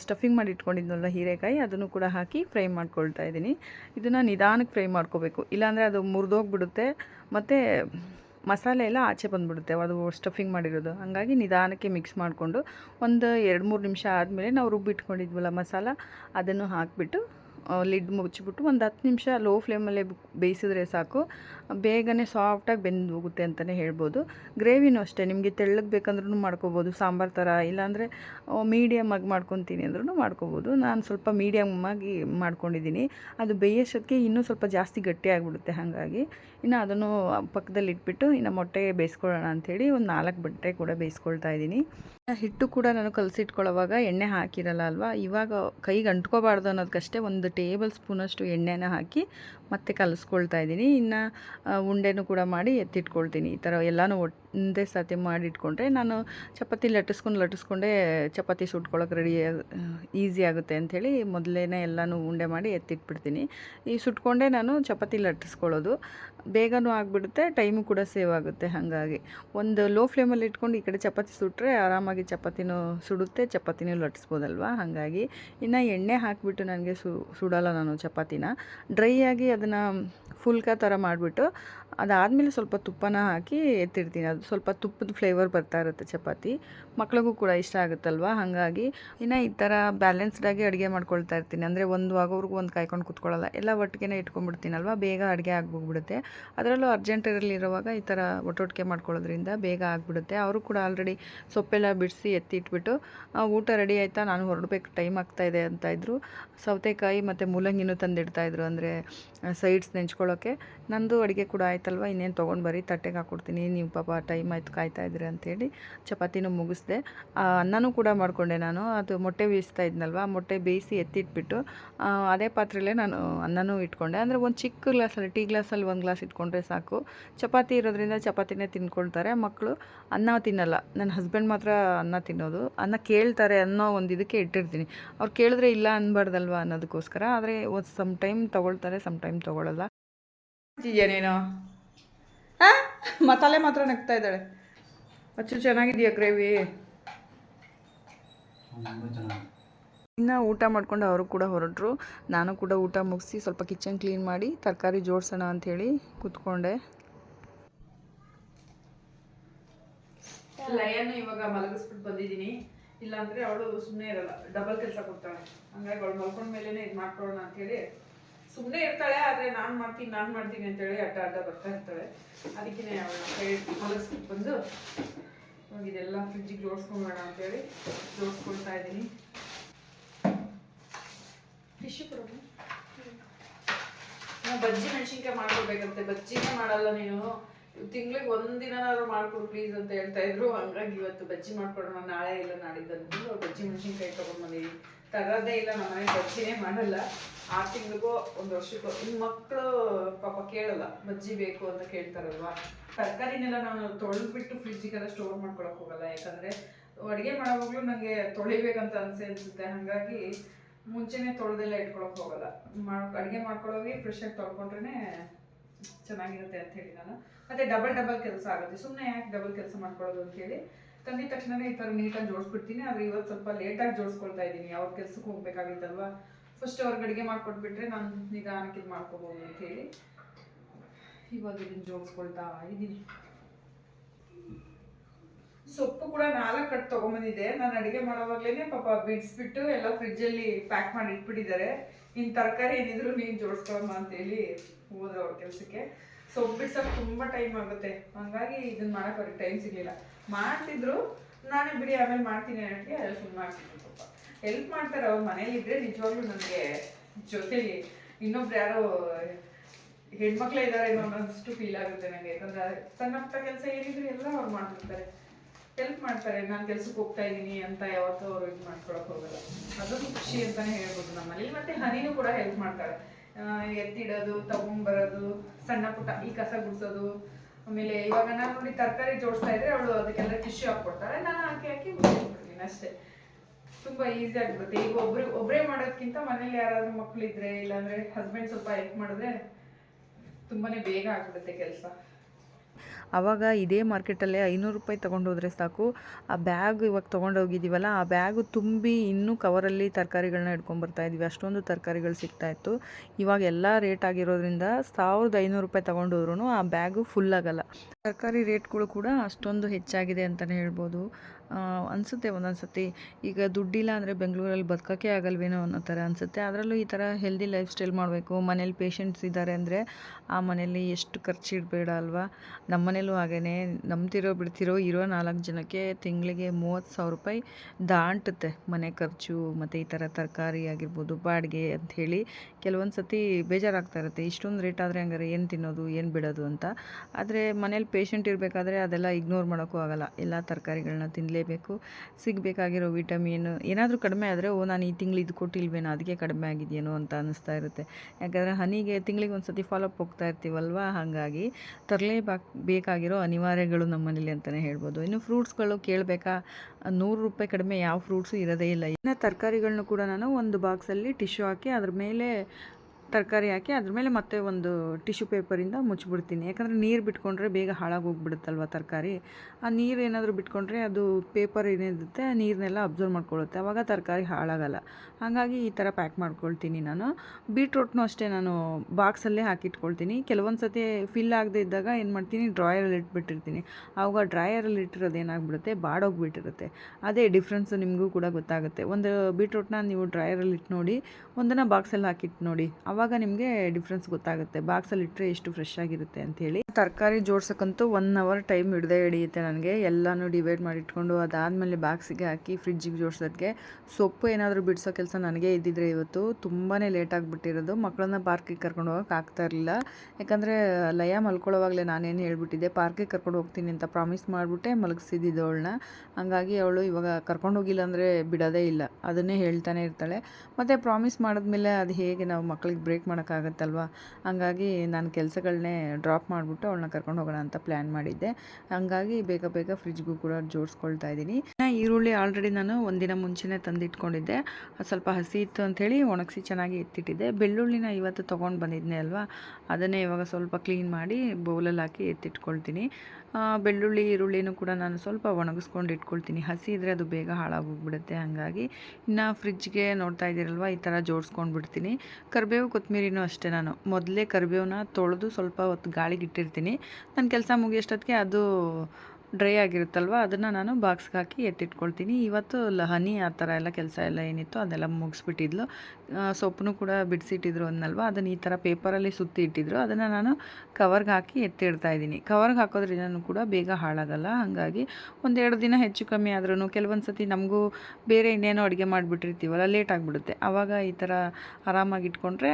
Speaker 1: ಸ್ಟಫಿಂಗ್ ಮಾಡಿ ಇಟ್ಕೊಂಡಿದ್ನಲ್ಲ ಹೀರೆಕಾಯಿ, ಅದನ್ನು ಕೂಡ ಹಾಕಿ ಫ್ರೈ ಮಾಡ್ಕೊಳ್ತಾ ಇದ್ದೀನಿ. ಇದನ್ನು ನಿಧಾನಕ್ಕೆ ಫ್ರೈ ಮಾಡ್ಕೋಬೇಕು. ಇಲ್ಲಾಂದರೆ ಅದು ಮುರಿದೋಗ್ಬಿಡುತ್ತೆ, ಮತ್ತು ಮಸಾಲೆ ಎಲ್ಲ ಆಚೆ ಬಂದುಬಿಡುತ್ತೆ ಅದು ಸ್ಟಫಿಂಗ್ ಮಾಡಿರೋದು. ಹಾಗಾಗಿ ನಿಧಾನಕ್ಕೆ ಮಿಕ್ಸ್ ಮಾಡಿಕೊಂಡು ಒಂದು ಎರಡು ಮೂರು ನಿಮಿಷ ಆದಮೇಲೆ ನಾವು ರುಬ್ಬಿಟ್ಕೊಂಡಿದ್ವಲ್ಲ ಮಸಾಲ, ಅದನ್ನು ಹಾಕಿಬಿಟ್ಟು ಲಿಡ್ ಮುಚ್ಚಿಬಿಟ್ಟು ಒಂದು ಹತ್ತು ನಿಮಿಷ ಲೋ ಫ್ಲೇಮಲ್ಲೇ ಬೇಯಿಸಿದ್ರೆ ಸಾಕು. ಬೇಗನೆ ಸಾಫ್ಟಾಗಿ ಬೆಂದು ಹೋಗುತ್ತೆ ಅಂತಲೇ ಹೇಳ್ಬೋದು. ಗ್ರೇವಿನೂ ಅಷ್ಟೇ, ನಿಮಗೆ ತೆಳ್ಳಗೆ ಬೇಕಂದ್ರೂ ಮಾಡ್ಕೋಬೋದು. ಸಾಂಬಾರು ಥರ ಇಲ್ಲಾಂದರೆ ಮೀಡಿಯಮ್ ಆಗಿ ಮಾಡ್ಕೊತೀನಿ ಅಂದ್ರೂ ಮಾಡ್ಕೋಬೋದು. ನಾನು ಸ್ವಲ್ಪ ಮೀಡಿಯಮ್ ಆಗಿ ಮಾಡ್ಕೊಂಡಿದ್ದೀನಿ. ಅದು ಬೇಯಿಸೋಕ್ಕೆ ಇನ್ನೂ ಸ್ವಲ್ಪ ಜಾಸ್ತಿ ಗಟ್ಟಿ ಆಗಿಬಿಡುತ್ತೆ ಹಾಗಾಗಿ. ಇನ್ನು ಅದನ್ನು ಪಕ್ಕದಲ್ಲಿ ಇಟ್ಬಿಟ್ಟು ಇನ್ನು ಮೊಟ್ಟೆ ಬೇಯಿಸ್ಕೊಳ್ಳೋಣ ಅಂಥೇಳಿ ಒಂದು ನಾಲ್ಕು ಬಟ್ಟೆ ಕೂಡ ಬೇಯಿಸ್ಕೊಳ್ತಾ ಇದ್ದೀನಿ. ಹಿಟ್ಟು ಕೂಡ ನಾನು ಕಲಸಿಟ್ಕೊಳ್ಳೋವಾಗ ಎಣ್ಣೆ ಹಾಕಿರಲ್ಲ ಅಲ್ವಾ? ಇವಾಗ ಕೈಗೆ ಅಂಟ್ಕೋಬಾರ್ದು ಅನ್ನೋದಕ್ಕಷ್ಟೇ ಒಂದು ಟೇಬಲ್ ಸ್ಪೂನಷ್ಟು ಎಣ್ಣೆನ ಹಾಕಿ ಮತ್ತೆ ಕಲಿಸ್ಕೊಳ್ತಾ ಇದ್ದೀನಿ. ಇನ್ನು ಉಂಡೆನೂ ಕೂಡ ಮಾಡಿ ಎತ್ತಿಟ್ಕೊಳ್ತೀನಿ. ಈ ಥರ ಎಲ್ಲನೂ ಒಂದೇ ಸತಿ ಮಾಡಿ ಇಟ್ಕೊಂಡ್ರೆ ನಾನು ಚಪಾತಿ ಲಟ್ಟಿಸ್ಕೊಂಡು ಲಟ್ಟಿಸ್ಕೊಂಡೇ ಚಪಾತಿ ಸುಟ್ಕೊಳ್ಳೋಕೆ ರೆಡಿ ಈಸಿ ಆಗುತ್ತೆ ಅಂಥೇಳಿ ಮೊದಲೇ ಎಲ್ಲನೂ ಉಂಡೆ ಮಾಡಿ ಎತ್ತಿಟ್ಬಿಡ್ತೀನಿ. ಈ ಸುಟ್ಕೊಂಡೇ ನಾನು ಚಪಾತಿ ಲಟ್ಟಿಸ್ಕೊಳ್ಳೋದು. ಬೇಗನೂ ಆಗಿಬಿಡುತ್ತೆ, ಟೈಮು ಕೂಡ ಸೇವ್ ಆಗುತ್ತೆ ಹಾಗಾಗಿ. ಒಂದು ಲೋ ಫ್ಲೇಮಲ್ಲಿ ಇಟ್ಕೊಂಡು ಈ ಕಡೆ ಚಪಾತಿ ಸುಟ್ಟರೆ ಆರಾಮಾಗಿ ಚಪಾತಿನೂ ಸುಡುತ್ತೆ, ಚಪಾತಿನೂ ಲಟ್ಟಿಸ್ಬೋದಲ್ವಾ? ಹಾಗಾಗಿ ಇನ್ನು ಎಣ್ಣೆ ಹಾಕಿಬಿಟ್ಟು ನನಗೆ ಸುಡಲ್ಲ ನಾನು ಚಪಾತಿನ. ಡ್ರೈ ಆಗಿ ಅದನ್ನು ಫುಲ್ಕ ಥರ ಮಾಡಿಬಿಟ್ಟು ಅದಾದಮೇಲೆ ಸ್ವಲ್ಪ ತುಪ್ಪನ ಹಾಕಿ ಎತ್ತಿಡ್ತೀನಿ. ಅದು ಸ್ವಲ್ಪ ತುಪ್ಪದ ಫ್ಲೇವರ್ ಬರ್ತಾ ಇರುತ್ತೆ ಚಪಾತಿ. ಮಕ್ಳಿಗೂ ಕೂಡ ಇಷ್ಟ ಆಗುತ್ತಲ್ವ? ಹಾಗಾಗಿ ಇನ್ನು ಈ ಥರ ಬ್ಯಾಲೆನ್ಸ್ಡಾಗಿ ಅಡುಗೆ ಮಾಡ್ಕೊಳ್ತಾ ಇರ್ತೀನಿ. ಅಂದರೆ ಒಂದು ಆಗೋವ್ರಿಗೂ ಒಂದು ಕಾಯ್ಕೊಂಡು ಕೂತ್ಕೊಳ್ಳಲ್ಲ. ಎಲ್ಲ ಒಟ್ಟಿಗೆ ಇಟ್ಕೊಂಡ್ಬಿಡ್ತೀನಲ್ವ? ಬೇಗ ಅಡುಗೆ ಆಗೋಗ್ಬಿಡುತ್ತೆ ಅದರಲ್ಲೂ ಅರ್ಜೆಂಟಲ್ಲಿರುವಾಗ ಈ ಥರ ಒಟ್ಟೊಟ್ಟಿಗೆ ಮಾಡ್ಕೊಳ್ಳೋದ್ರಿಂದ ಬೇಗ ಆಗಿಬಿಡುತ್ತೆ. ಅವರು ಕೂಡ ಆಲ್ರೆಡಿ ಸೊಪ್ಪೆಲ್ಲ ಬಿಡಿಸಿ ಎತ್ತಿಟ್ಬಿಟ್ಟು ಊಟ ರೆಡಿ ಆಯಿತಾ? ನಾನು ಹೊರಡಬೇಕು. ಟೈಮ್ ಆಗ್ತಾಯಿದೆ ಅಂತ ಇದ್ದರು ಸೌತೆಕಾಯಿ ಮತ್ತು ಮೂಲಂಗಿನೂ ತಂದಿಡ್ತಾಯಿದ್ರು ಅಂದರೆ ಸೈಡ್ಸ್ ನೆಂಚ್ಕೊಳ್ಳೋಕ್ಕೆ ನಂದು ಅಡುಗೆ ಕೂಡ ಆಯ್ತಲ್ವ? ಇನ್ನೇನು ತೊಗೊಂಡು ಬರೀ ತಟ್ಟೆಗೆ ಹಾಕ್ಕೊಡ್ತೀನಿ ನೀವು ಪಾಪ ಟೈಮ್ ಆಯ್ತು ಕಾಯ್ತಾ ಇದ್ರಿ ಅಂತೇಳಿ ಚಪಾತಿನೂ ಮುಗಿಸ್ದೆ. ಅನ್ನನೂ ಕೂಡ ಮಾಡಿಕೊಂಡೆ ನಾನು. ಅದು ಮೊಟ್ಟೆ ಬೇಯಿಸ್ತಾ ಇದ್ನಲ್ವ? ಮೊಟ್ಟೆ ಬೇಯಿಸಿ ಎತ್ತಿಟ್ಬಿಟ್ಟು ಅದೇ ಪಾತ್ರೆಲೇ ನಾನು ಅನ್ನನೂ ಇಟ್ಕೊಂಡೆ. ಅಂದರೆ ಒಂದು ಚಿಕ್ಕ ಗ್ಲಾಸಲ್ಲಿ, ಟೀ ಗ್ಲಾಸಲ್ಲಿ ಒಂದು ಗ್ಲಾಸ್ ಇಟ್ಕೊಂಡ್ರೆ ಸಾಕು. ಚಪಾತಿ ಇರೋದ್ರಿಂದ ಚಪಾತಿನೇ ತಿನ್ಕೊಳ್ತಾರೆ. ಮಕ್ಕಳು ಅನ್ನ ತಿನ್ನಲ್ಲ. ನನ್ನ ಹಸ್ಬೆಂಡ್ ಮಾತ್ರ ಅನ್ನ ತಿನ್ನೋದು. ಅನ್ನ ಕೇಳ್ತಾರೆ ಅನ್ನೋ ಒಂದು ಇದಕ್ಕೆ ಇಟ್ಟಿರ್ತೀನಿ. ಅವ್ರು ಕೇಳಿದ್ರೆ ಇಲ್ಲ ಅನ್ಬಾರ್ದಲ್ವ ಅನ್ನೋದಕ್ಕೋಸ್ಕರ. ಆದರೆ ಒಂದು ಸಮ್ ಟೈಮ್ ತೊಗೊಳ್ತಾರೆ, ಸಮ್ ಟೈಮ್ ತೊಗೊಳಲ್ಲ. ಇದೆಯಾ ನೀನು ಹಾಂ? ಮಸಾಲೆ ಮಾತ್ರ ನಗ್ತಾ ಇದ್ದಾಳೆ. ಅಚ್ಚು ಚೆನ್ನಾಗಿದೆಯಾ ಗ್ರೇವಿ? ಇನ್ನು ಊಟ ಮಾಡ್ಕೊಂಡು ಅವರು ಕೂಡ ಹೊರಟರು. ನಾನು ಕೂಡ ಊಟ ಮುಗಿಸಿ ಸ್ವಲ್ಪ ಕಿಚನ್ ಕ್ಲೀನ್ ಮಾಡಿ ತರಕಾರಿ ಜೋಡಿಸೋಣ ಅಂಥೇಳಿ ಕೂತ್ಕೊಂಡೆ. ಲಯನ್ನು ಇವಾಗ ಮಲಗಿಸ್ಬಿಟ್ಟು ಬಂದಿದ್ದೀನಿ. ಇಲ್ಲಾಂದರೆ ಅವಳು ಸುಮ್ಮನೆ ಇರಲ್ಲ. ಡಬಲ್ ಕೆಲಸ ಕೊಡ್ತಾಳೆ. ಹಂಗಾಗಿ ಅವಳು ಮಲ್ಕೊಂಡ ಮೇಲೇ ಇದು ಮಾಡ್ಕೊಳ್ಳೋಣ ಅಂಥೇಳಿ ಸುಮ್ಮನೆ ಇರ್ತಾಳೆ, ಆದರೆ ನಾನು ಮಾಡ್ತೀನಿ ನಾನು ಮಾಡ್ತೀನಿ ಅಂತೇಳಿ ಅಡ್ಡ ಅಡ್ಡ ಬರ್ತಾ ಇರ್ತಾಳೆ. ಅದಕ್ಕೆ ಕೈ ಬಂದು ಇದೆಲ್ಲ ಫ್ರಿಜ್ಜಿಗೆ ಜೋಡಿಸ್ಕೊಂಬೋಣ ಅಂತೇಳಿ ಜೋಡಿಸ್ಕೊಳ್ತಾ ಇದ್ದೀನಿ. ಫಿಶ್ ಕೊಡೋಣ? ಬಜ್ಜಿ ಮೆಣಸಿನ್ಕಾಯಿ ಮಾಡ್ಕೊಡ್ಬೇಕಂತೆ. ಬಜ್ಜಿನೇ ಮಾಡಲ್ಲ ನೀನು. ತಿಂಗ್ಳಿಗೆ ಒಂದಿನಾದ್ರು ಮಾಡ್ಕೊಡು ಪ್ಲೀಸ್ ಅಂತ ಹೇಳ್ತಾ ಇದ್ರು. ಹಂಗಾಗಿ ಇವತ್ತು ಬಜ್ಜಿ ಮಾಡ್ಕೊಡೋಣ. ನಾಳೆ ಇಲ್ಲ ನಾಡಿದ್ದು ಬಜ್ಜಿ ಮೆಣಸಿನ್ಕಾಯಿ ತಗೊಂಡ್ಬಂದಿ ತರೋದೇ ಇಲ್ಲ, ನಮ್ಮ ಮನೆ ಬಜ್ಜಿನೇ ಮಾಡಲ್ಲ. ಆರು ತಿಂಗಳಿಗೋ ಒಂದು ವರ್ಷಕ್ಕೋ. ಇನ್ನು ಮಕ್ಕಳು ಪಾಪ ಕೇಳಲ್ಲ, ಬಜ್ಜಿ ಬೇಕು ಅಂತ ಕೇಳ್ತಾರಲ್ವಾ? ತರಕಾರಿನೆಲ್ಲ ನಾನು ತೊಳೆದ್ಬಿಟ್ಟು ಫ್ರಿಜ್ಜಿಗೆಲ್ಲ ಸ್ಟೋರ್ ಮಾಡ್ಕೊಳಕ್ ಹೋಗಲ್ಲ. ಯಾಕಂದ್ರೆ ಅಡುಗೆ ಮಾಡೋವಾಗ್ಲೂ ನನಗೆ ತೊಳಿಬೇಕಂತ ಅನ್ಸೆ ಅನಿಸುತ್ತೆ. ಹಾಗಾಗಿ ಮುಂಚೆನೇ ತೊಳೆದೆಲ್ಲ ಇಟ್ಕೊಳಕ್ ಹೋಗಲ್ಲ. ಮಾಡ್, ಅಡುಗೆ ಮಾಡ್ಕೊಳ್ಳೋಗಿ ಫ್ರೆಶ್ ಆಗಿ ತೊಳ್ಕೊಂಡ್ರೆ ಚೆನ್ನಾಗಿರುತ್ತೆ ಅಂತ ಹೇಳಿ ನಾನು. ಮತ್ತೆ ಡಬಲ್ ಡಬಲ್ ಕೆಲಸ ಆಗುತ್ತೆ. ಸುಮ್ಮನೆ ಯಾಕೆ ಡಬಲ್ ಕೆಲಸ ಮಾಡ್ಕೊಳ್ಳೋದು ಅಂತ ಹೇಳಿ ತಂದಿದ ತಕ್ಷಣನೇ ಈ ಥರ ನೀಟಾಗಿ ಜೋಡಿಸ್ಬಿಡ್ತೀನಿ. ಆದರೆ ಇವತ್ತು ಸ್ವಲ್ಪ ಲೇಟಾಗಿ ಜೋಡಿಸ್ಕೊಳ್ತಾ ಇದ್ದೀನಿ. ಅವ್ರ ಕೆಲ್ಸಕ್ಕೆ ಹೋಗ್ಬೇಕಾಗಿತ್ತಲ್ವಾ? ಫಸ್ಟ್ ಅವ್ರಿಗೆ ಅಡುಗೆ ಮಾಡಿಕೊಟ್ಬಿಟ್ರೆ ನಾನು ನಿಧಾನಕ್ಕೆ ಇದು ಮಾಡ್ಕೋಬೋದು ಅಂತ ಹೇಳಿ. ಇವಾಗ ಇದನ್ನು ಜೋಡಿಸ್ಕೊಳ್ತಾ ಇದ್ದೀನಿ. ಸೊಪ್ಪು ಕೂಡ ನಾಲ್ಕು ಕಟ್ ತೊಗೊಂಬಂದಿದೆ ನಾನು ಅಡುಗೆ ಮಾಡೋವಾಗ್ಲೇ ಪಾಪ ಬಿಡಿಸ್ಬಿಟ್ಟು ಎಲ್ಲ ಫ್ರಿಜ್ಜಲ್ಲಿ ಪ್ಯಾಕ್ ಮಾಡಿ ಇಟ್ಬಿಟ್ಟಿದ್ದಾರೆ. ಇನ್ನು ತರಕಾರಿ ಏನಿದ್ರು ನೀನು ಜೋಡಿಸ್ಕೊಳಮ್ಮ ಅಂತೇಳಿ ಹೋದ್ರು ಅವ್ರ ಕೆಲಸಕ್ಕೆ. ಸೊಪ್ಪು ಬಿಡ್ಸೋಕೆ ತುಂಬ ಟೈಮ್ ಆಗುತ್ತೆ. ಹಂಗಾಗಿ ಇದನ್ನ ಮಾಡೋಕೆ ಅವ್ರಿಗೆ ಟೈಮ್ ಸಿಗಲಿಲ್ಲ. ಮಾಡ್ತಿದ್ರು. ನಾನೇ ಬಿಡಿ ಆಮೇಲೆ ಮಾಡ್ತೀನಿ ಅನ್ನೋಕ್ಕೆ ಸುಮ್ಮನೆ ಮಾಡ್ತಿದ್ರು ಪಾಪ ಹೆಲ್ಪ್ ಮಾಡ್ತಾರೆ ಅವ್ರು ಮನೇಲಿದ್ದರೆ ನಿಜವಾಗ್ಲೂ ನನಗೆ ಜೊತೆಲಿ ಇನ್ನೊಬ್ರು ಯಾರೋ ಹೆಣ್ಮಕ್ಳೇ ಇದ್ದಾರೆ ಅನ್ನೋದಷ್ಟು ಫೀಲ್ ಆಗುತ್ತೆ ನನಗೆ ಯಾಕಂದ್ರೆ ಸಣ್ಣ ಪುಟ್ಟ ಕೆಲಸ ಏನಿದ್ರು ಎಲ್ಲ ಅವ್ರು ಮಾಡ್ತಿರ್ತಾರೆ. ಹೆಲ್ಪ್ ಮಾಡ್ತಾರೆ. ನಾನು ಕೆಲ್ಸಕ್ಕೆ ಹೋಗ್ತಾ ಇದ್ದೀನಿ ಅಂತ ಯಾವತ್ತೂ ಅವ್ರು ಇದು ಮಾಡ್ಕೊಳಕ್ ಹೋಗಲ್ಲ. ಅದೊಂದು ಖುಷಿ ಅಂತಾನೆ ಹೇಳ್ಬೋದು. ನಮ್ಮಲ್ಲಿ ಮತ್ತೆ ಹನಿನೂ ಕೂಡ ಹೆಲ್ಪ್ ಮಾಡ್ತಾಳೆ ಆ, ಎತ್ತಿಡೋದು, ತಗೊಂಡ್ಬರೋದು, ಸಣ್ಣ ಪುಟ್ಟ ಈ ಕಸ ಗುಡಿಸೋದು. ಆಮೇಲೆ ಇವಾಗ ನಾನು ನೋಡಿ ತರಕಾರಿ ಜೋಡಿಸ್ತಾ ಇದ್ರೆ ಅವಳು ಅದಕ್ಕೆಲ್ಲ ಟಿಶ್ಯೂ ಹಾಕ್ಕೊಡ್ತಾಳೆ ನಾನು ಹಾಕಿ ಹಾಕಿ ಮುಗಿಸ್ಬಿಡ್ತೀನಿ ಅಷ್ಟೇ. ತುಂಬಾ ಈಸಿ ಆಗ್ಬಿಡುತ್ತೆ. ಈಗ ಒಬ್ರು ಒಬ್ಬರೇ ಮಾಡೋದಕ್ಕಿಂತ ಮನೇಲಿ ಯಾರಾದರೂ ಮಕ್ಕಳಿದ್ರೆ ಇಲ್ಲಾಂದ್ರೆ ಹಸ್ಬೆಂಡ್ ಸ್ವಲ್ಪ ಹೆಲ್ಪ್ ಮಾಡಿದ್ರೆ ತುಂಬಾನೇ ಬೇಗ ಆಗ್ಬಿಡುತ್ತೆ ಕೆಲಸ. ಆವಾಗ ಇದೇ ಮಾರ್ಕೆಟಲ್ಲೇ ಐನೂರು ರೂಪಾಯಿ ತೊಗೊಂಡೋದ್ರೆ ಸಾಕು. ಆ ಬ್ಯಾಗ್ ಇವಾಗ ತೊಗೊಂಡೋಗಿದ್ದೀವಲ್ಲ ಆ ಬ್ಯಾಗು ತುಂಬಿ ಇನ್ನೂ ಕವರಲ್ಲಿ ತರಕಾರಿಗಳನ್ನ ಇಟ್ಕೊಂಬರ್ತಾ ಇದ್ವಿ. ಅಷ್ಟೊಂದು ತರಕಾರಿಗಳು ಸಿಗ್ತಾಯಿತ್ತು ಇವಾಗ ಎಲ್ಲ ರೇಟ್ ಆಗಿರೋದ್ರಿಂದ ಸಾವಿರದ ಐನೂರು ರೂಪಾಯಿ ತೊಗೊಂಡೋದ್ರೂ ಆ ಬ್ಯಾಗು ಫುಲ್ ಆಗಲ್ಲ. ತರಕಾರಿ ರೇಟ್ಗಳು ಕೂಡ ಅಷ್ಟೊಂದು ಹೆಚ್ಚಾಗಿದೆ ಅಂತಲೇ ಹೇಳ್ಬೋದು. ಅನಿಸುತ್ತೆ ಒಂದೊಂದು ಸತಿ ಈಗ ದುಡ್ಡಿಲ್ಲ ಅಂದರೆ ಬೆಂಗಳೂರಲ್ಲಿ ಬದುಕೋಕ್ಕೆ ಆಗಲ್ವೇನೋ ಅನ್ನೋ ಥರ ಅನಿಸುತ್ತೆ. ಅದರಲ್ಲೂ ಈ ಥರ ಹೆಲ್ದಿ ಲೈಫ್ ಸ್ಟೈಲ್ ಮಾಡಬೇಕು. ಮನೇಲಿ ಪೇಷಂಟ್ಸ್ ಇದ್ದಾರೆ ಅಂದರೆ ಆ ಮನೇಲಿ ಎಷ್ಟು ಖರ್ಚು ಇಡಬೇಡ ಅಲ್ವಾ? ನಮ್ಮ ಮನೇಲೂ ಹಾಗೇ ನಂಬ್ತಿರೋ ಬಿಡ್ತಿರೋ ಇರೋ ನಾಲ್ಕು ಜನಕ್ಕೆ ತಿಂಗಳಿಗೆ ಮೂವತ್ತು ಸಾವಿರ ರೂಪಾಯಿ ದಾಂಟುತ್ತೆ. ಮನೆ ಖರ್ಚು, ಮತ್ತು ಈ ಥರ ತರಕಾರಿ ಆಗಿರ್ಬೋದು, ಬಾಡಿಗೆ ಅಂಥೇಳಿ ಕೆಲವೊಂದು ಸತಿ ಬೇಜಾರಾಗ್ತಾ ಇರುತ್ತೆ. ಇಷ್ಟೊಂದು ರೇಟ್ ಆದರೆ ಹಂಗಾರೆ ಏನು ತಿನ್ನೋದು, ಏನು ಬಿಡೋದು ಅಂತ. ಆದರೆ ಮನೇಲಿ ಪೇಷಂಟ್ ಇರಬೇಕಾದ್ರೆ ಅದೆಲ್ಲ ಇಗ್ನೋರ್ ಮಾಡೋಕ್ಕೂ ಆಗಲ್ಲ. ಎಲ್ಲ ತರಕಾರಿಗಳನ್ನ ತಿನ್ನಲೇಬೇಕು. ಸಿಗಬೇಕಾಗಿರೋ ವಿಟಮಿನ್ ಏನಾದರೂ ಕಡಿಮೆ ಆದರೆ, ಓ, ನಾನು ಈ ತಿಂಗಳು ಇದು ಕೊಟ್ಟಿಲ್ವೇನೋ ಅದಕ್ಕೆ ಕಡಿಮೆ ಆಗಿದೆಯೇನೋ ಅಂತ ಅನ್ನಿಸ್ತಾ ಇರುತ್ತೆ. ಯಾಕಂದರೆ ಹನಿಗೆ ತಿಂಗಳಿಗೆ ಒಂದು ಸತಿ ಫಾಲೋಅಪ್ ಹೋಗ್ತಾ ಇರ್ತೀವಲ್ವ? ಹಾಗಾಗಿ ತರಲೇಬೇಕು, ಬೇಕಾಗಿರೋ ಅನಿವಾರ್ಯಗಳು ನಮ್ಮನೇಲಿ ಅಂತಲೇ ಹೇಳ್ಬೋದು. ಇನ್ನು ಫ್ರೂಟ್ಸ್ಗಳು ಕೇಳಬೇಕಾ? ನೂರು ರೂಪಾಯಿ ಕಡಿಮೆ ಯಾವ ಫ್ರೂಟ್ಸು ಇರೋದೇ ಇಲ್ಲ. ಇನ್ನು ತರಕಾರಿಗಳನ್ನೂ ಕೂಡ ನಾನು ಒಂದು ಬಾಕ್ಸಲ್ಲಿ ಟಿಶ್ಯೂ ಹಾಕಿ ಅದ್ರ ಮೇಲೆ ತರಕಾರಿ ಹಾಕಿ ಅದ್ರ ಮೇಲೆ ಮತ್ತೆ ಒಂದು ಟಿಶ್ಯೂ ಪೇಪರಿಂದ ಮುಚ್ಚಿಬಿಡ್ತೀನಿ. ಯಾಕಂದರೆ ನೀರು ಬಿಟ್ಕೊಂಡ್ರೆ ಬೇಗ ಹಾಳಾಗೋಗ್ಬಿಡುತ್ತಲ್ವ ತರಕಾರಿ? ಆ ನೀರು ಏನಾದರೂ ಬಿಟ್ಕೊಂಡ್ರೆ ಅದು ಪೇಪರ್ ಏನಿರುತ್ತೆ ನೀರನ್ನೆಲ್ಲ ಅಬ್ಸರ್ವ್ ಮಾಡ್ಕೊಳ್ಳುತ್ತೆ. ಆವಾಗ ತರಕಾರಿ ಹಾಳಾಗಲ್ಲ. ಹಾಗಾಗಿ ಈ ಥರ ಪ್ಯಾಕ್ ಮಾಡ್ಕೊಳ್ತೀನಿ ನಾನು. ಬೀಟ್ರೋಟ್ನೂ ಅಷ್ಟೇ ನಾನು ಬಾಕ್ಸಲ್ಲೇ ಹಾಕಿಟ್ಕೊಳ್ತೀನಿ. ಕೆಲವೊಂದು ಸತಿ ಫಿಲ್ ಆಗದೆ ಇದ್ದಾಗ ಏನು ಮಾಡ್ತೀನಿ, ಡ್ರಾಯರಲ್ಲಿ ಇಟ್ಬಿಟ್ಟಿರ್ತೀನಿ. ಆವಾಗ ಡ್ರಾಯರಲ್ಲಿ ಇಟ್ಟಿರೋದು ಏನಾಗ್ಬಿಡುತ್ತೆ? ಬಾಡೋಗ್ಬಿಟ್ಟಿರುತ್ತೆ. ಅದೇ ಡಿಫ್ರೆನ್ಸು ನಿಮಗೂ ಕೂಡ ಗೊತ್ತಾಗುತ್ತೆ. ಒಂದು ಬೀಟ್ರೋಟ್ನ ನೀವು ಡ್ರಾಯರಲ್ಲಿ ಇಟ್ಟು ನೋಡಿ ಒಂದನ್ನು ಬಾಕ್ಸಲ್ಲಿ ಹಾಕಿಟ್ಟು ನೋಡಿ ಆವಾಗ ನಿಮಗೆ ಡಿಫ್ರೆನ್ಸ್ ಗೊತ್ತಾಗುತ್ತೆ. ಬಾಕ್ಸಲ್ಲಿ ಇಟ್ಟರೆ ಎಷ್ಟು ಫ್ರೆಶ್ ಆಗಿರುತ್ತೆ ಅಂಥೇಳಿ. ತರಕಾರಿ ಜೋಡ್ಸೋಕ್ಕಂತೂ ಒನ್ ಅವರ್ ಟೈಮ್ ಹಿಡ್ದೇ ಹಿಡಿಯುತ್ತೆ ನನಗೆ. ಎಲ್ಲನೂ ಡಿವೈಡ್ ಮಾಡಿ ಇಟ್ಕೊಂಡು ಅದಾದಮೇಲೆ ಬಾಕ್ಸಿಗೆ ಹಾಕಿ ಫ್ರಿಡ್ಜಿಗೆ ಜೋಡ್ಸೋದಕ್ಕೆ ಸೊಪ್ಪು ಏನಾದರೂ ಬಿಡಿಸೋ ಕೆಲಸ ನನಗೆ ಇದ್ದಿದ್ರೆ ಇವತ್ತು. ತುಂಬಾ ಲೇಟ್ ಆಗಿಬಿಟ್ಟಿರೋದು. ಮಕ್ಕಳನ್ನ ಪಾರ್ಕಿಗೆ ಕರ್ಕೊಂಡು ಹೋಗೋಕೆ ಆಗ್ತಾ ಇರಲಿಲ್ಲ. ಯಾಕಂದರೆ ಲಯ ಮಲ್ಕೊಳ್ಳೋವಾಗಲೇ ನಾನೇನು ಹೇಳ್ಬಿಟ್ಟಿದ್ದೆ ಪಾರ್ಕಿಗೆ ಕರ್ಕೊಂಡು ಹೋಗ್ತೀನಿ ಅಂತ ಪ್ರಾಮಿಸ್ ಮಾಡಿಬಿಟ್ಟೆ ಮಲಗಿಸಿದ್ದು ಅವಳನ್ನ. ಹಂಗಾಗಿ ಅವಳು ಇವಾಗ ಕರ್ಕೊಂಡು ಹೋಗಿಲ್ಲ ಅಂದರೆ ಬಿಡೋದೇ ಇಲ್ಲ. ಅದನ್ನೇ ಹೇಳ್ತಾನೆ ಇರ್ತಾಳೆ. ಮತ್ತು ಪ್ರಾಮಿಸ್ ಮಾಡಿದ್ಮೇಲೆ ಅದು ಹೇಗೆ ನಾವು ಮಕ್ಕಳಿಗೆ ಬ್ರೇಕ್ ಮಾಡೋಕ್ಕಾಗತ್ತಲ್ವ? ಹಂಗಾಗಿ ನಾನು ಕೆಲಸಗಳನ್ನೇ ಡ್ರಾಪ್ ಮಾಡಿಬಿಟ್ಟು ಅವಳನ್ನ ಕರ್ಕೊಂಡು ಹೋಗೋಣ ಅಂತ ಪ್ಲ್ಯಾನ್ ಮಾಡಿದ್ದೆ. ಹಂಗಾಗಿ ಬೇಗ ಬೇಗ ಫ್ರಿಜ್ಗೂ ಕೂಡ ಜೋಡಿಸ್ಕೊಳ್ತಾ ಇದ್ದೀನಿ. ಈರುಳ್ಳಿ ಆಲ್ರೆಡಿ ನಾನು ಒಂದಿನ ಮುಂಚೆನೇ ತಂದಿಟ್ಕೊಂಡಿದ್ದೆ. ಸ್ವಲ್ಪ ಹಸಿ ಇತ್ತು ಅಂಥೇಳಿ ಒಣಗಿಸಿ ಚೆನ್ನಾಗಿ ಎತ್ತಿಟ್ಟಿದ್ದೆ. ಬೆಳ್ಳುಳ್ಳಿನ ಇವತ್ತು ತೊಗೊಂಡು ಬಂದಿದ್ದೆ ಅಲ್ವಾ? ಅದನ್ನೇ ಇವಾಗ ಸ್ವಲ್ಪ ಕ್ಲೀನ್ ಮಾಡಿ ಬೌಲಲ್ಲಿ ಹಾಕಿ ಎತ್ತಿಟ್ಕೊಳ್ತೀನಿ. ಬೆಳ್ಳುಳ್ಳಿ, ಈರುಳ್ಳಿನೂ ಕೂಡ ನಾನು ಸ್ವಲ್ಪ ಒಣಗಿಸ್ಕೊಂಡು ಇಟ್ಕೊಳ್ತೀನಿ. ಹಸಿ ಇದ್ದರೆ ಅದು ಬೇಗ ಹಾಳಾಗೋಗ್ಬಿಡುತ್ತೆ. ಹಾಗಾಗಿ ಇನ್ನು ಫ್ರಿಜ್ಗೆ ನೋಡ್ತಾ ಇದ್ದೀರಲ್ವ? ಈ ಥರ ಜೋಡಿಸ್ಕೊಂಡು ಬಿಡ್ತೀನಿ ಕರಿಬೇವು ಕೊತ್ತಂಬರಿನೂ ಅಷ್ಟೇ ನಾನು. ಮೊದಲೇ ಕರಿಬೇವನ್ನ ತೊಳೆದು ಸ್ವಲ್ಪ ಹೊತ್ತು ಗಾಳಿಗೆ ಇಟ್ಟಿರ್ತೀನಿ. ನನ್ನ ಕೆಲಸ ಮುಗಿಯೋಷ್ಟೊತ್ತಿಗೆ ಅದು ಡ್ರೈ ಆಗಿರುತ್ತಲ್ವ, ಅದನ್ನು ನಾನು ಬಾಕ್ಸ್ಗೆ ಹಾಕಿ ಎತ್ತಿಟ್ಕೊಳ್ತೀನಿ. ಇವತ್ತು ಹನಿ ಆ ಥರ ಎಲ್ಲ ಕೆಲಸ ಎಲ್ಲ ಏನಿತ್ತು ಅದೆಲ್ಲ ಮುಗಿಸ್ಬಿಟ್ಟಿದ್ಲು. ಸೊಪ್ಪನ್ನು ಕೂಡ ಬಿಡಿಸಿಟ್ಟಿದ್ರು ಅನ್ನಲ್ವ ಅದನ್ನು ಈ ಥರ ಪೇಪರಲ್ಲಿ ಸುತ್ತಿ ಇಟ್ಟಿದ್ರು. ಅದನ್ನು ನಾನು ಕವರ್ಗೆ ಹಾಕಿ ಎತ್ತಿಡ್ತಾ ಇದ್ದೀನಿ. ಕವರ್ಗೆ ಹಾಕೋದ್ರಿಂದನೂ ಕೂಡ ಬೇಗ ಹಾಳಾಗಲ್ಲ. ಹಾಗಾಗಿ ಒಂದೆರಡು ದಿನ ಹೆಚ್ಚು ಕಮ್ಮಿ ಆದ್ರೂ ಕೆಲವೊಂದು ಸತಿ ನಮಗೂ ಬೇರೆ ಇನ್ನೇನೋ ಅಡುಗೆ ಮಾಡಿಬಿಟ್ಟಿರ್ತೀವಲ್ಲ, ಲೇಟ್ ಆಗಿಬಿಡುತ್ತೆ. ಆವಾಗ ಈ ಥರ ಆರಾಮಾಗಿ ಇಟ್ಕೊಂಡ್ರೆ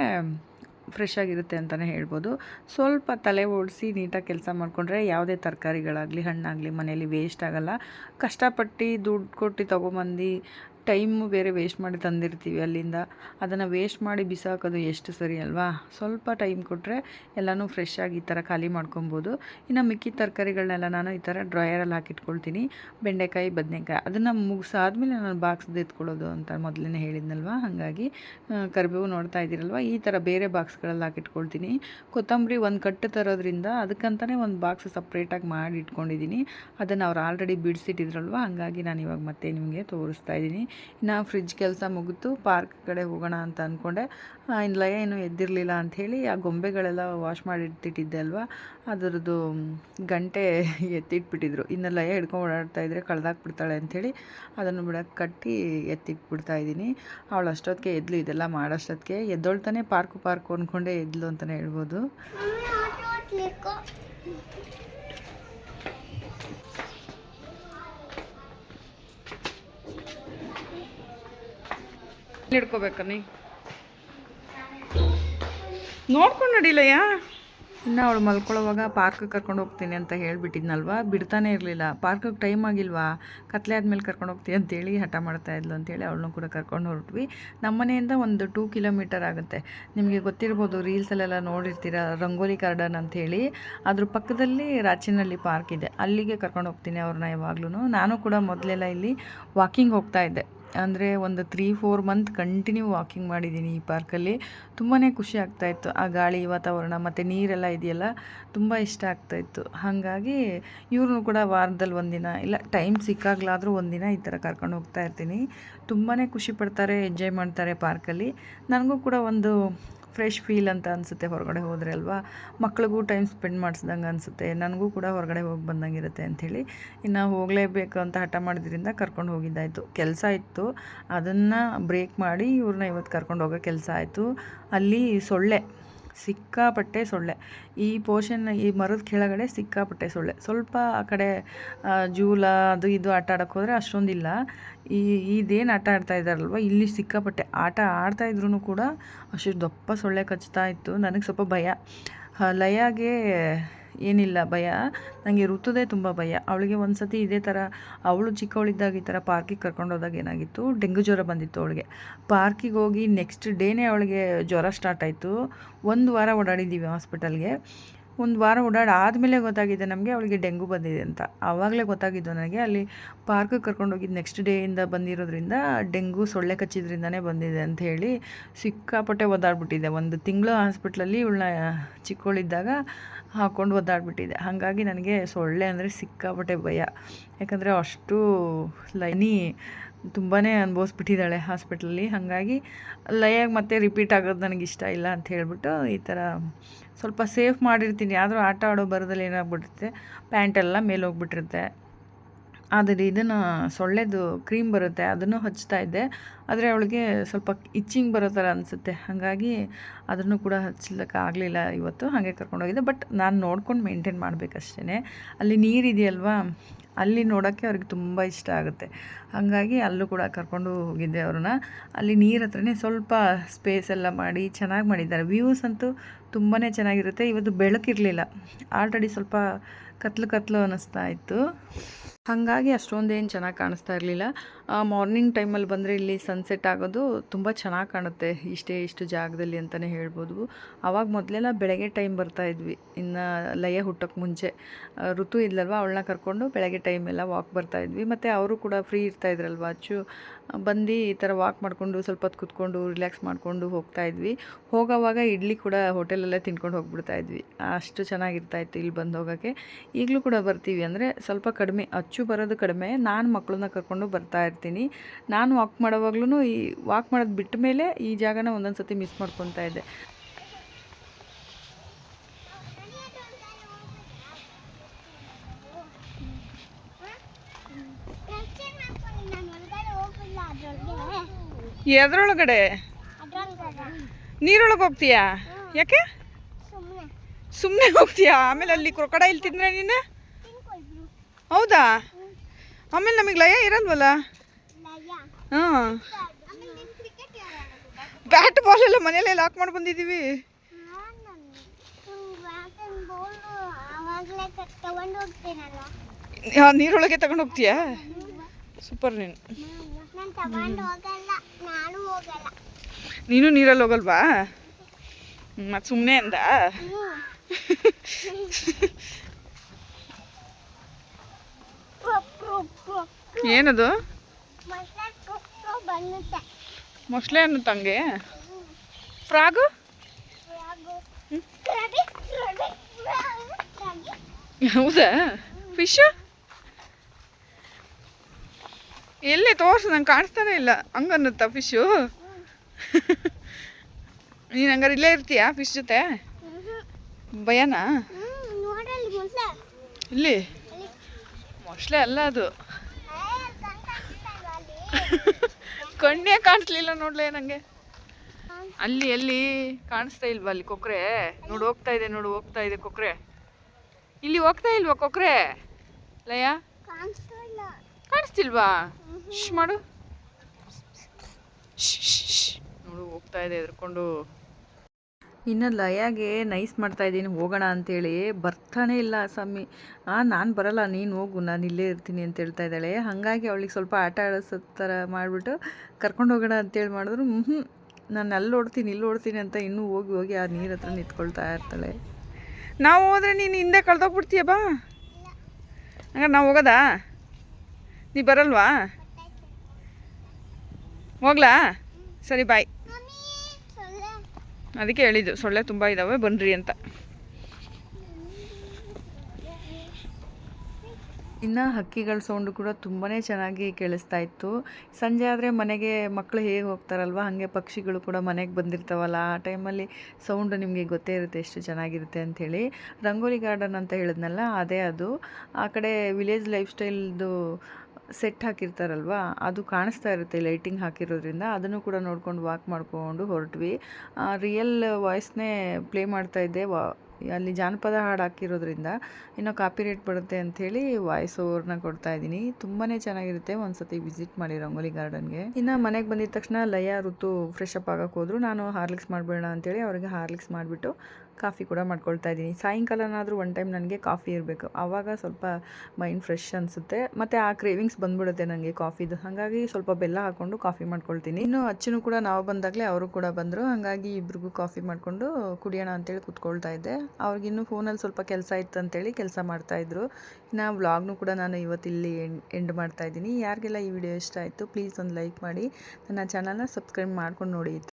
Speaker 1: ಫ್ರೆಶ್ ಆಗಿರುತ್ತೆ ಅಂತಲೇ ಹೇಳ್ಬೋದು. ಸ್ವಲ್ಪ ತಲೆ ಓಡಿಸಿ ನೀಟಾಗಿ ಕೆಲಸ ಮಾಡಿಕೊಂಡ್ರೆ ಯಾವುದೇ ತರಕಾರಿಗಳಾಗಲಿ, ಹಣ್ಣಾಗಲಿ ಮನೆಯಲ್ಲಿ ವೇಸ್ಟ್ ಆಗೋಲ್ಲ. ಕಷ್ಟಪಟ್ಟು ದುಡ್ಡು ಕೊಟ್ಟು ತೊಗೊಂಬಂದು ಟೈಮು ಬೇರೆ ವೇಸ್ಟ್ ಮಾಡಿ ತಂದಿರ್ತೀವಿ ಅಲ್ಲಿಂದ. ಅದನ್ನು ವೇಸ್ಟ್ ಮಾಡಿ ಬಿಸಾಕೋದು ಎಷ್ಟು ಸರಿ ಅಲ್ವಾ? ಸ್ವಲ್ಪ ಟೈಮ್ ಕೊಟ್ಟರೆ ಎಲ್ಲನೂ ಫ್ರೆಶ್ ಆಗಿ ಈ ಥರ ಖಾಲಿ ಮಾಡ್ಕೊಬೋದು. ಇನ್ನು ಮಿಕ್ಕಿ ತರಕಾರಿಗಳನ್ನೆಲ್ಲ ನಾನು ಈ ಥರ ಡ್ರಾಯರಲ್ಲಿ ಹಾಕಿಟ್ಕೊಳ್ತೀನಿ. ಬೆಂಡೆಕಾಯಿ, ಬದನೆಕಾಯಿ ಅದನ್ನು ಮುಗಿಸಾದ್ಮೇಲೆ ನಾನು ಬಾಕ್ಸ್ದು ಎತ್ಕೊಳ್ಳೋದು ಅಂತ ಮೊದಲೇ ಹೇಳಿದ್ನಲ್ವ? ಹಾಗಾಗಿ ಕರಿಬೇವು ನೋಡ್ತಾ ಇದ್ದೀರಲ್ವ? ಈ ಥರ ಬೇರೆ ಬಾಕ್ಸ್ಗಳಲ್ಲಿ ಹಾಕಿಟ್ಕೊಳ್ತೀನಿ. ಕೊತ್ತಂಬರಿ ಒಂದು ಕಟ್ಟು ತರೋದ್ರಿಂದ ಅದಕ್ಕಂತಲೇ ಒಂದು ಬಾಕ್ಸ್ ಸಪ್ರೇಟಾಗಿ ಮಾಡಿ ಇಟ್ಕೊಂಡಿದ್ದೀನಿ ಅದನ್ನು ಅವ್ರು ಆಲ್ರೆಡಿ ಬಿಡಿಸಿಟ್ಟಿದ್ರಲ್ವ? ಹಾಗಾಗಿ ನಾನು ಇವಾಗ ಮತ್ತೆ ನಿಮಗೆ ತೋರಿಸ್ತಾ ಇದ್ದೀನಿ. ಇನ್ನು ಫ್ರಿಜ್ ಕೆಲಸ ಮುಗಿತು ಪಾರ್ಕ್ ಕಡೆ ಹೋಗೋಣ ಅಂತ ಅಂದ್ಕೊಂಡೆ ಇನ್ನು ಲಯ ಏನು ಎದ್ದಿರಲಿಲ್ಲ ಅಂಥೇಳಿ ಆ ಗೊಂಬೆಗಳೆಲ್ಲ ವಾಶ್ ಮಾಡಿಟ್ಟಿಟ್ಟಿದ್ದೆ ಅಲ್ವಾ? ಅದರದ್ದು ಗಂಟೆ ಎತ್ತಿಟ್ಬಿಟ್ಟಿದ್ರು. ಇನ್ನು ಲಯ ಹಿಡ್ಕೊಂಡು ಓಡಾಡ್ತಾ ಇದ್ರೆ ಕಳ್ದಾಕ್ಬಿಡ್ತಾಳೆ ಅಂಥೇಳಿ ಅದನ್ನು ಬಿಡಕ್ಕೆ ಕಟ್ಟಿ ಎತ್ತಿಟ್ಬಿಡ್ತಾ ಇದ್ದೀನಿ. ಅವಳು ಅಷ್ಟೊತ್ತಿಗೆ ಎದ್ಲು, ಇದೆಲ್ಲ ಮಾಡೋಷ್ಟೊತ್ತಿಗೆ. ಎದ್ದೊಳ್ತಾನೆ ಪಾರ್ಕು ಪಾರ್ಕು ಅಂದ್ಕೊಂಡೇ ಎದ್ಲು ಅಂತಲೇ ಹೇಳ್ಬೋದು. ನೀ? ನೋಡ್ಕೊಂಡು ನಡಿಲಯ್ಯ. ಇನ್ನು ಅವಳು ಮಲ್ಕೊಳ್ಳೋವಾಗ ಪಾರ್ಕಿಗೆ ಕರ್ಕೊಂಡು ಹೋಗ್ತೀನಿ ಅಂತ ಹೇಳಿಬಿಟ್ಟಿದ್ನಲ್ವಾ? ಬಿಡ್ತಾನೆ ಇರಲಿಲ್ಲ. ಪಾರ್ಕಿಗೆ ಟೈಮ್ ಆಗಿಲ್ವಾ? ಕತ್ಲೆ ಆದಮೇಲೆ ಕರ್ಕೊಂಡು ಹೋಗ್ತೀನಿ ಅಂತೇಳಿ ಹಠ ಮಾಡ್ತಾ ಇದ್ಲು ಅಂತೇಳಿ ಅವಳನ್ನು ಕೂಡ ಕರ್ಕೊಂಡು ಹೊರಟ್ವಿ. ನಮ್ಮ ಮನೆಯಿಂದ ಒಂದು ಟೂ ಕಿಲೋಮೀಟರ್ ಆಗುತ್ತೆ. ನಿಮಗೆ ಗೊತ್ತಿರ್ಬೋದು ರೀಲ್ಸಲ್ಲೆಲ್ಲ ನೋಡಿರ್ತೀರ? ರಂಗೋಲಿ ಗಾರ್ಡನ್ ಅಂಥೇಳಿ ಅದ್ರ ಪಕ್ಕದಲ್ಲಿ ರಾಚಿನಲ್ಲಿ ಪಾರ್ಕ್ ಇದೆ. ಅಲ್ಲಿಗೆ ಕರ್ಕೊಂಡು ಹೋಗ್ತೀನಿ ಅವ್ರನ್ನ ಯಾವಾಗ್ಲೂ ನಾನು ಕೂಡ ಮೊದಲೆಲ್ಲ ಇಲ್ಲಿ ವಾಕಿಂಗ್ ಹೋಗ್ತಾ ಇದ್ದೆ. ಅಂದರೆ ಒಂದು three four month continue walking ಮಾಡಿದ್ದೀನಿ ಈ ಪಾರ್ಕಲ್ಲಿ ತುಂಬಾ ಖುಷಿ ಆಗ್ತಾಯಿತ್ತು ಆ ಗಾಳಿ, ವಾತಾವರಣ ಮತ್ತು ನೀರೆಲ್ಲ ಇದೆಯಲ್ಲ, ತುಂಬ ಇಷ್ಟ ಆಗ್ತಾಯಿತ್ತು ಹಾಗಾಗಿ ಇವ್ರನ್ನೂ ಕೂಡ ವಾರದಲ್ಲಿ ಒಂದಿನ, ಇಲ್ಲ ಟೈಮ್ ಸಿಕ್ಕಾಗ್ಲಾದರೂ ಒಂದಿನ ಈ ಥರ ಕರ್ಕೊಂಡು ಹೋಗ್ತಾ ಇರ್ತೀನಿ. ತುಂಬಾ ಖುಷಿ ಪಡ್ತಾರೆ ಎಂಜಾಯ್ ಮಾಡ್ತಾರೆ ಪಾರ್ಕಲ್ಲಿ ನನಗೂ ಕೂಡ ಒಂದು ಫ್ರೆಶ್ ಫೀಲ್ ಅಂತ ಅನಿಸುತ್ತೆ ಹೊರಗಡೆ ಹೋದರೆ ಅಲ್ವಾ? ಮಕ್ಳಿಗೂ ಟೈಮ್ ಸ್ಪೆಂಡ್ ಮಾಡಿಸ್ದಂಗೆ ಅನಿಸುತ್ತೆ. ನನಗೂ ಕೂಡ ಹೊರಗಡೆ ಹೋಗಿ ಬಂದಂಗೆ ಇರುತ್ತೆ ಅಂಥೇಳಿ. ಇನ್ನು ಹೋಗಲೇಬೇಕು ಅಂತ ಹಠ ಮಾಡಿದ್ರಿಂದ ಕರ್ಕೊಂಡು ಹೋಗಿದ್ದಾಯಿತು. ಕೆಲಸ ಇತ್ತು. ಅದನ್ನು ಬ್ರೇಕ್ ಮಾಡಿ ಇವ್ರನ್ನ ಇವತ್ತು ಕರ್ಕೊಂಡು ಹೋಗೋ ಕೆಲಸ ಆಯಿತು. ಅಲ್ಲಿ ಸೊಳ್ಳೆ. ಸಿಕ್ಕಾಪಟ್ಟೆ ಸೊಳ್ಳೆ. ಈ ಪೋರ್ಷನ್ ಈ ಮರದ ಕೆಳಗಡೆ ಸಿಕ್ಕಾಪಟ್ಟೆ ಸೊಳ್ಳೆ. ಸ್ವಲ್ಪ ಆ ಕಡೆ ಜೂಲ, ಅದು ಇದು ಆಟ ಆಡೋಕ್ಕೆ ಹೋದರೆ ಅಷ್ಟೊಂದಿಲ್ಲ. ಈ, ಇದೇನು ಆಟ ಆಡ್ತಾ ಇದ್ದಾರಲ್ವ ಇಲ್ಲಿ ಸಿಕ್ಕಾಪಟ್ಟೆ ಆಟ ಆಡ್ತಾ ಇದ್ರೂ ಕೂಡ ಅಷ್ಟು ದಪ್ಪ ಸೊಳ್ಳೆ ಕಚ್ತಾ ಇತ್ತು. ನನಗೆ ಸ್ವಲ್ಪ ಭಯ. ಲಯಾಗೆ ಏನಿಲ್ಲ, ಭಯ. ನನಗೆ ಋತುದೇ ತುಂಬ ಭಯ. ಅವಳಿಗೆ ಒಂದು ಸತಿ ಇದೇ ಥರ ಅವಳು ಚಿಕ್ಕವಳಿದ್ದಾಗ ಈ ಥರ ಪಾರ್ಕಿಗೆ ಕರ್ಕೊಂಡೋದಾಗ ಏನಾಗಿತ್ತು? ಡೆಂಗು ಜ್ವರ ಬಂದಿತ್ತು ಅವಳಿಗೆ. ಪಾರ್ಕಿಗೆ ಹೋಗಿ ನೆಕ್ಸ್ಟ್ ಡೇನೇ ಅವಳಿಗೆ ಜ್ವರ ಸ್ಟಾರ್ಟ್ ಆಯಿತು. ಒಂದು ವಾರ ಓಡಾಡಿದ್ದೀವಿ ಹಾಸ್ಪಿಟಲ್ಗೆ ಒಂದು ವಾರ ಓಡಾಡಿ ಆದಮೇಲೆ ಗೊತ್ತಾಗಿದೆ ನಮಗೆ ಅವಳಿಗೆ ಡೆಂಗು ಬಂದಿದೆ ಅಂತ. ಆವಾಗಲೇ ಗೊತ್ತಾಗಿದ್ದು ನನಗೆ ಅಲ್ಲಿ ಪಾರ್ಕಿಗೆ ಕರ್ಕೊಂಡು ಹೋಗಿದ್ದು ನೆಕ್ಸ್ಟ್ ಡೇಯಿಂದ ಬಂದಿರೋದ್ರಿಂದ ಡೆಂಗು ಸೊಳ್ಳೆ ಕಚ್ಚಿದ್ರಿಂದನೇ ಬಂದಿದೆ ಅಂತ ಹೇಳಿ ಸಿಕ್ಕಾಪಟ್ಟೆ ಒದ್ದಾಡ್ಬಿಟ್ಟಿದೆ ಒಂದು ತಿಂಗಳು ಹಾಸ್ಪಿಟ್ಲಲ್ಲಿ ಇವಳನ್ನ ಚಿಕ್ಕವಳಿದ್ದಾಗ ಹಾಕ್ಕೊಂಡು ಒದ್ದಾಡ್ಬಿಟ್ಟಿದೆ. ಹಾಗಾಗಿ ನನಗೆ ಸೊಳ್ಳೆ ಅಂದರೆ ಸಿಕ್ಕಾಪಟ್ಟೆ ಭಯ. ಯಾಕಂದರೆ ಅಷ್ಟು ಲೈನಿ ತುಂಬಾ ಅನುಭವಿಸ್ಬಿಟ್ಟಿದ್ದಾಳೆ ಹಾಸ್ಪಿಟ್ಲಲ್ಲಿ. ಹಾಗಾಗಿ ಲಯಾಗಿ ಮತ್ತೆ ರಿಪೀಟ್ ಆಗೋದು ನನಗೆ ಇಷ್ಟ ಇಲ್ಲ ಅಂತ ಹೇಳಿಬಿಟ್ಟು ಈ ಥರ ಸ್ವಲ್ಪ ಸೇಫ್ ಮಾಡಿರ್ತೀನಿ. ಆದರೂ ಆಟ ಆಡೋ ಬರೋದಲ್ಲಿ ಏನಾಗ್ಬಿಟ್ಟಿರುತ್ತೆ ಪ್ಯಾಂಟೆಲ್ಲ ಮೇಲೆ ಹೋಗ್ಬಿಟ್ಟಿರುತ್ತೆ ಆದರೆ ಇದನ್ನು ಸೊಳ್ಳೆದು ಕ್ರೀಮ್ ಬರುತ್ತೆ, ಅದನ್ನು ಹಚ್ತಾ ಇದ್ದೆ. ಆದರೆ ಅವಳಿಗೆ ಸ್ವಲ್ಪ ಇಚ್ಚಿಂಗ್ ಬರೋ ಥರ ಅನಿಸುತ್ತೆ. ಹಾಗಾಗಿ ಅದನ್ನು ಕೂಡ ಹಚ್ಚಲಿಕ್ಕೆ ಆಗಲಿಲ್ಲ ಇವತ್ತು, ಹಾಗೆ ಕರ್ಕೊಂಡೋಗಿದ್ದೆ. ಬಟ್ ನಾನು ನೋಡ್ಕೊಂಡು ಮೇಂಟೈನ್ ಮಾಡಬೇಕಷ್ಟೇ ಅಲ್ಲಿ ನೀರಿದೆಯಲ್ವಾ ಅಲ್ಲಿ ನೋಡೋಕ್ಕೆ ಅವ್ರಿಗೆ ತುಂಬ ಇಷ್ಟ ಆಗುತ್ತೆ. ಹಾಗಾಗಿ ಅಲ್ಲೂ ಕೂಡ ಕರ್ಕೊಂಡು ಹೋಗಿದ್ದೆ ಅವ್ರನ್ನ. ಅಲ್ಲಿ ನೀರ ಹತ್ರನೇ ಸ್ವಲ್ಪ ಸ್ಪೇಸ್ ಎಲ್ಲ ಮಾಡಿ ಚೆನ್ನಾಗಿ ಮಾಡಿದ್ದಾರೆ. ವ್ಯೂಸ್ ಅಂತೂ ತುಂಬಾ ಚೆನ್ನಾಗಿರುತ್ತೆ. ಇವತ್ತು ಬೆಳಕಿರಲಿಲ್ಲ. ಆಲ್ರೆಡಿ ಸ್ವಲ್ಪ ಕತ್ಲು ಕತ್ಲು ಅನ್ನಿಸ್ತಾ ಇತ್ತು. ಹಾಗಾಗಿ ಅಷ್ಟೊಂದೇನು ಚೆನ್ನಾಗಿ ಕಾಣಿಸ್ತಾ ಇರಲಿಲ್ಲ. ಮಾರ್ನಿಂಗ್ ಟೈಮಲ್ಲಿ ಬಂದರೆ ಇಲ್ಲಿ ಸನ್ಸೆಟ್ ಆಗೋದು ತುಂಬ ಚೆನ್ನಾಗಿ ಕಾಣುತ್ತೆ. ಇಷ್ಟೇ ಇಷ್ಟು ಜಾಗದಲ್ಲಿ ಅಂತಲೇ ಹೇಳ್ಬೋದು. ಆವಾಗ ಮೊದಲೆಲ್ಲ ಬೆಳಗ್ಗೆ ಟೈಮ್ ಬರ್ತಾ ಇದ್ವಿ. ಇನ್ನು ಲಯ ಹುಟ್ಟೋಕ್ಕೆ ಮುಂಚೆ. ಋತು ಇದ್ಲಲ್ವ, ಅವಳನ್ನ ಕರ್ಕೊಂಡು ಬೆಳಗ್ಗೆ ಟೈಮೆಲ್ಲ ವಾಕ್ ಬರ್ತಾ ಇದ್ವಿ. ಮತ್ತು ಅವರು ಕೂಡ ಫ್ರೀ ಇರ್ತಾ ಇದ್ರಲ್ವ ಅಚ್ಚು ಬಂದು ಈ ಥರ ವಾಕ್ ಮಾಡಿಕೊಂಡು ಸ್ವಲ್ಪ ಹೊತ್ತು ಕೂತ್ಕೊಂಡು ರಿಲ್ಯಾಕ್ಸ್ ಮಾಡಿಕೊಂಡು ಹೋಗ್ತಾ ಇದ್ವಿ. ಹೋಗೋವಾಗ ಇಡ್ಲಿ ಕೂಡ ಹೋಟೆಲಲ್ಲೇ ತಿನ್ಕೊಂಡು ಹೋಗ್ಬಿಡ್ತಾ ಇದ್ವಿ. ಅಷ್ಟು ಚೆನ್ನಾಗಿರ್ತಾಯಿತ್ತು ಇಲ್ಲಿ ಬಂದು ಹೋಗೋಕ್ಕೆ. ಈಗಲೂ ಕೂಡ ಬರ್ತೀವಿ ಅಂದರೆ ಸ್ವಲ್ಪ ಕಡಿಮೆ, ಅಚ್ಚು ಬರೋದು ಕಡಿಮೆ. ನಾನು ಮಕ್ಕಳನ್ನ ಕರ್ಕೊಂಡು ಬರ್ತಾ ಇರ್ತೀನಿ. ನಾನು ವಾಕ್ ಮಾಡೋವಾಗ್ಲೂ ಈ ವಾಕ್ ಮಾಡೋದು ಬಿಟ್ಟ ಮೇಲೆ ಈ ಜಾಗನ ಒಂದೊಂದು ಸತಿ ಮಿಸ್ ಮಾಡ್ಕೊತಾ ಇದ್ದೆ. ಎದ್ರೊಳಗಡೆ? ನೀರೊಳಗೆ ಹೋಗ್ತೀಯಾ? ಯಾಕೆ?
Speaker 3: ಸುಮ್ಮನೆ
Speaker 1: ಹೋಗ್ತೀಯಾ? ಆಮೇಲೆ ಅಲ್ಲಿ ಕ್ರೊಕಡೈಲ್ ತಿಂದ್ರೆ ನೀನು? ಹೌದಾ? ಆಮೇಲೆ ನಮಗೆ ಲಯ ಇರಲ್ವಲ್ಲ? ಹಾಂ. ಬ್ಯಾಟ್ ಬಾಲ್ ಎಲ್ಲ ಮನೆಯಲ್ಲೇ ಲಾಕ್ ಮಾಡಿ ಬಂದಿದ್ದೀವಿ. ನೀರೊಳಗೆ ತಗೊಂಡು ಹೋಗ್ತೀಯಾ? ಸೂಪರ್ ನೀನು.
Speaker 3: ನೀನು
Speaker 1: ನೀರಲ್ಲಿ ಹೋಗಲ್ವಾ? ಮತ್ತೆ ಸುಮ್ಮನೆ ಅಂದ? ಏನದು? ಮೊಸಳೆ ಅನ್ನು ತಂಗೆ? ಫ್ರಾಗು? ಹೌದಾ? ಫಿಶ್ ಎಲ್ಲಿ ತೋರ್ಸು ನಂಗೆ ಕಾಣಿಸ್ತಾನೆ ಇಲ್ಲ. ಹಂಗನ್ನುತ್ತ ಫಿಶು ನೀನು ಹಂಗಾರೆ ಇಲ್ಲೇ ಇರ್ತೀಯಾ ಫಿಶ್ ಜೊತೆ? ಭಯನಾ? ಇಲ್ಲಿ? ಮೊಸಳೆ ಅಲ್ಲ ಅದು ಕಣ್ಣೇ ಕಾಣಿಸ್ಲಿಲ್ಲ ನೋಡ್ಲೇ ನನಗೆ ಅಲ್ಲಿ ಎಲ್ಲಿ ಕಾಣಿಸ್ತಾ ಇಲ್ವಾ ಅಲ್ಲಿ ಕೊಕ್ರೆ? ನೋಡು, ಹೋಗ್ತಾ ಇದೆ, ನೋಡು, ಹೋಗ್ತಾ ಇದೆ ಕೊಕ್ರೆ. ಇಲ್ಲಿ ಹೋಗ್ತಾ ಇಲ್ವಾ ಕೊಕ್ರೆ? ಲಯ? ಕಾಣಿಸ್ತಿಲ್ವಾ? ಶ್, ಮಾಡು. ನೋಡು, ಹೋಗ್ತಾ ಇದೆ ಎದ್ಕೊಂಡು ಇನ್ನು ಲಯಾಗೆ ನೈಸ್ ಮಾಡ್ತಾ ಇದ್ದೀನಿ, ಹೋಗೋಣ ಅಂತೇಳಿ. ಬರ್ತಾನೆ ಇಲ್ಲ ಸ್ವಾಮಿ. ನಾನು ಬರಲ್ಲ, ನೀನು ಹೋಗು, ನಾನು ಇಲ್ಲೇ ಇರ್ತೀನಿ ಅಂತ ಹೇಳ್ತಾ ಇದ್ದಾಳೆ. ಹಾಗಾಗಿ ಅವಳಿಗೆ ಸ್ವಲ್ಪ ಆಟ ಆಡಿಸೋ ಥರ ಮಾಡಿಬಿಟ್ಟು ಕರ್ಕೊಂಡು ಹೋಗೋಣ ಅಂತೇಳಿ ಮಾಡಿದ್ರು. ಹ್ಞೂ ನಾನು ಅಲ್ಲಿ ಓಡ್ತೀನಿ, ಇಲ್ಲಿ ಓಡ್ತೀನಿ ಅಂತ ಇನ್ನೂ ಹೋಗಿ ಹೋಗಿ ಆ ನೀರ ಹತ್ರ ನಿಂತ್ಕೊಳ್ತಾ ಇರ್ತಾಳೆ. ನಾವು ಹೋದ್ರೆ ನೀನು ಹಿಂದೆ ಕಳ್ದೋಗ್ಬಿಡ್ತೀಯ, ಬಾ. ಹಂಗಾರೆ ನಾವು ಹೋಗೋದಾ? ನೀ ಬರಲ್ವಾ? ಹೋಗ್ಲಾ? ಸರಿ ಬಾಯ್ ಅದಕ್ಕೆ ಹೇಳಿದ್ದು, ಸೊಳ್ಳೆ ತುಂಬ ಇದ್ದಾವೆ ಬನ್ನಿರಿ ಅಂತ. ಇನ್ನು ಹಕ್ಕಿಗಳ ಸೌಂಡು ಕೂಡ ತುಂಬಾ ಚೆನ್ನಾಗಿ ಕೇಳಿಸ್ತಾ ಇತ್ತು. ಸಂಜೆ ಆದರೆ ಮನೆಗೆ ಮಕ್ಕಳು ಹೇಗೆ ಹೋಗ್ತಾರಲ್ವ, ಹಾಗೆ ಪಕ್ಷಿಗಳು ಕೂಡ ಮನೆಗೆ ಬಂದಿರ್ತಾವಲ್ಲ, ಆ ಟೈಮಲ್ಲಿ ಸೌಂಡು ನಿಮಗೆ ಗೊತ್ತೇ ಇರುತ್ತೆ ಎಷ್ಟು ಚೆನ್ನಾಗಿರುತ್ತೆ ಅಂಥೇಳಿ. ರಂಗೋಲಿ ಗಾರ್ಡನ್ ಅಂತ ಹೇಳಿದ್ನಲ್ಲ, ಅದೇ ಅದು. ಆ ಕಡೆ ವಿಲೇಜ್ ಲೈಫ್ ಸ್ಟೈಲ್ದು ಸೆಟ್ ಹಾಕಿರ್ತಾರಲ್ವ? ಅದು ಕಾಣಿಸ್ತಾ ಇರುತ್ತೆ ಲೈಟಿಂಗ್ ಹಾಕಿರೋದ್ರಿಂದ. ಅದನ್ನು ಕೂಡ ನೋಡ್ಕೊಂಡು ವಾಕ್ ಮಾಡ್ಕೊಂಡು ಹೊರಟ್ವಿ. ರಿಯಲ್ ವಾಯ್ಸ್ನೇ ಪ್ಲೇ ಮಾಡ್ತಾ ಇದ್ದೆ. ವಾ, ಅಲ್ಲಿ ಜಾನಪದ ಹಾಡು ಹಾಕಿರೋದ್ರಿಂದ. ಇನ್ನೂ ಕಾಪಿ ರೇಟ್ ಬರುತ್ತೆ ಅಂಥೇಳಿ ವಾಯ್ಸ್ ಓವರ್ನ ಕೊಡ್ತಾ ಇದ್ದೀನಿ. ತುಂಬಾ ಚೆನ್ನಾಗಿರುತ್ತೆ. ಒಂದ್ಸತಿ ವಿಸಿಟ್ ಮಾಡಿ ರಂಗೋಲಿ ಗಾರ್ಡನ್ಗೆ ಇನ್ನು ಮನೆಗೆ ಬಂದಿದ ತಕ್ಷಣ ಲಯ ಋತು ಫ್ರೆಶ್ ಅಪ್ ಆಗೋಕ್ಕೆ ಹೋದ್ರು. ನಾನು ಹಾರ್ಲಿಕ್ಸ್ ಮಾಡಬೇಡ ಅಂತೇಳಿ ಅವರಿಗೆ ಹಾರ್ಲಿಕ್ಸ್ ಮಾಡಿಬಿಟ್ಟು ಕಾಫಿ ಕೂಡ ಮಾಡ್ಕೊಳ್ತಾ ಇದ್ದೀನಿ. ಸಾಯಂಕಾಲನಾದರೂ ಒನ್ ಟೈಮ್ ನನಗೆ ಕಾಫಿ ಇರಬೇಕು. ಆವಾಗ ಸ್ವಲ್ಪ ಮೈಂಡ್ ಫ್ರೆಶ್ ಅನಿಸುತ್ತೆ. ಮತ್ತು ಆ ಕ್ರೇವಿಂಗ್ಸ್ ಬಂದ್ಬಿಡುತ್ತೆ ನನಗೆ ಕಾಫಿದು. ಹಾಗಾಗಿ ಸ್ವಲ್ಪ ಬೆಲ್ಲ ಹಾಕ್ಕೊಂಡು ಕಾಫಿ ಮಾಡ್ಕೊಳ್ತೀನಿ. ಇನ್ನು ಅಚ್ಚನು ಕೂಡ ನಾವು ಬಂದಾಗಲೇ ಅವರು ಕೂಡ ಬಂದರು. ಹಾಗಾಗಿ ಇಬ್ರಿಗೂ ಕಾಫಿ ಮಾಡಿಕೊಂಡು ಕುಡಿಯೋಣ ಅಂತೇಳಿ ಕೂತ್ಕೊಳ್ತಾ ಇದ್ದೆ. ಅವ್ರಿಗಿನ್ನೂ ಫೋನಲ್ಲಿ ಸ್ವಲ್ಪ ಕೆಲಸ ಇತ್ತು ಅಂತೇಳಿ ಕೆಲಸ ಮಾಡ್ತಾಯಿದ್ರು ಇನ್ನು ವ್ಲಾಗ್ನು ಕೂಡ ನಾನು ಇವತ್ತಿಲ್ಲಿ ಎಂಡ್ ಮಾಡ್ತಾ ಮಾಡ್ತಾಯಿದ್ದೀನಿ ಯಾರಿಗೆಲ್ಲ ಈ ವಿಡಿಯೋ ಇಷ್ಟ ಆಯಿತು ಪ್ಲೀಸ್ ಒಂದು ಲೈಕ್ ಮಾಡಿ. ನನ್ನ ಚಾನಲ್ನ ಸಬ್ಸ್ಕ್ರೈಬ್ ಮಾಡ್ಕೊಂಡು ನೋಡಿ.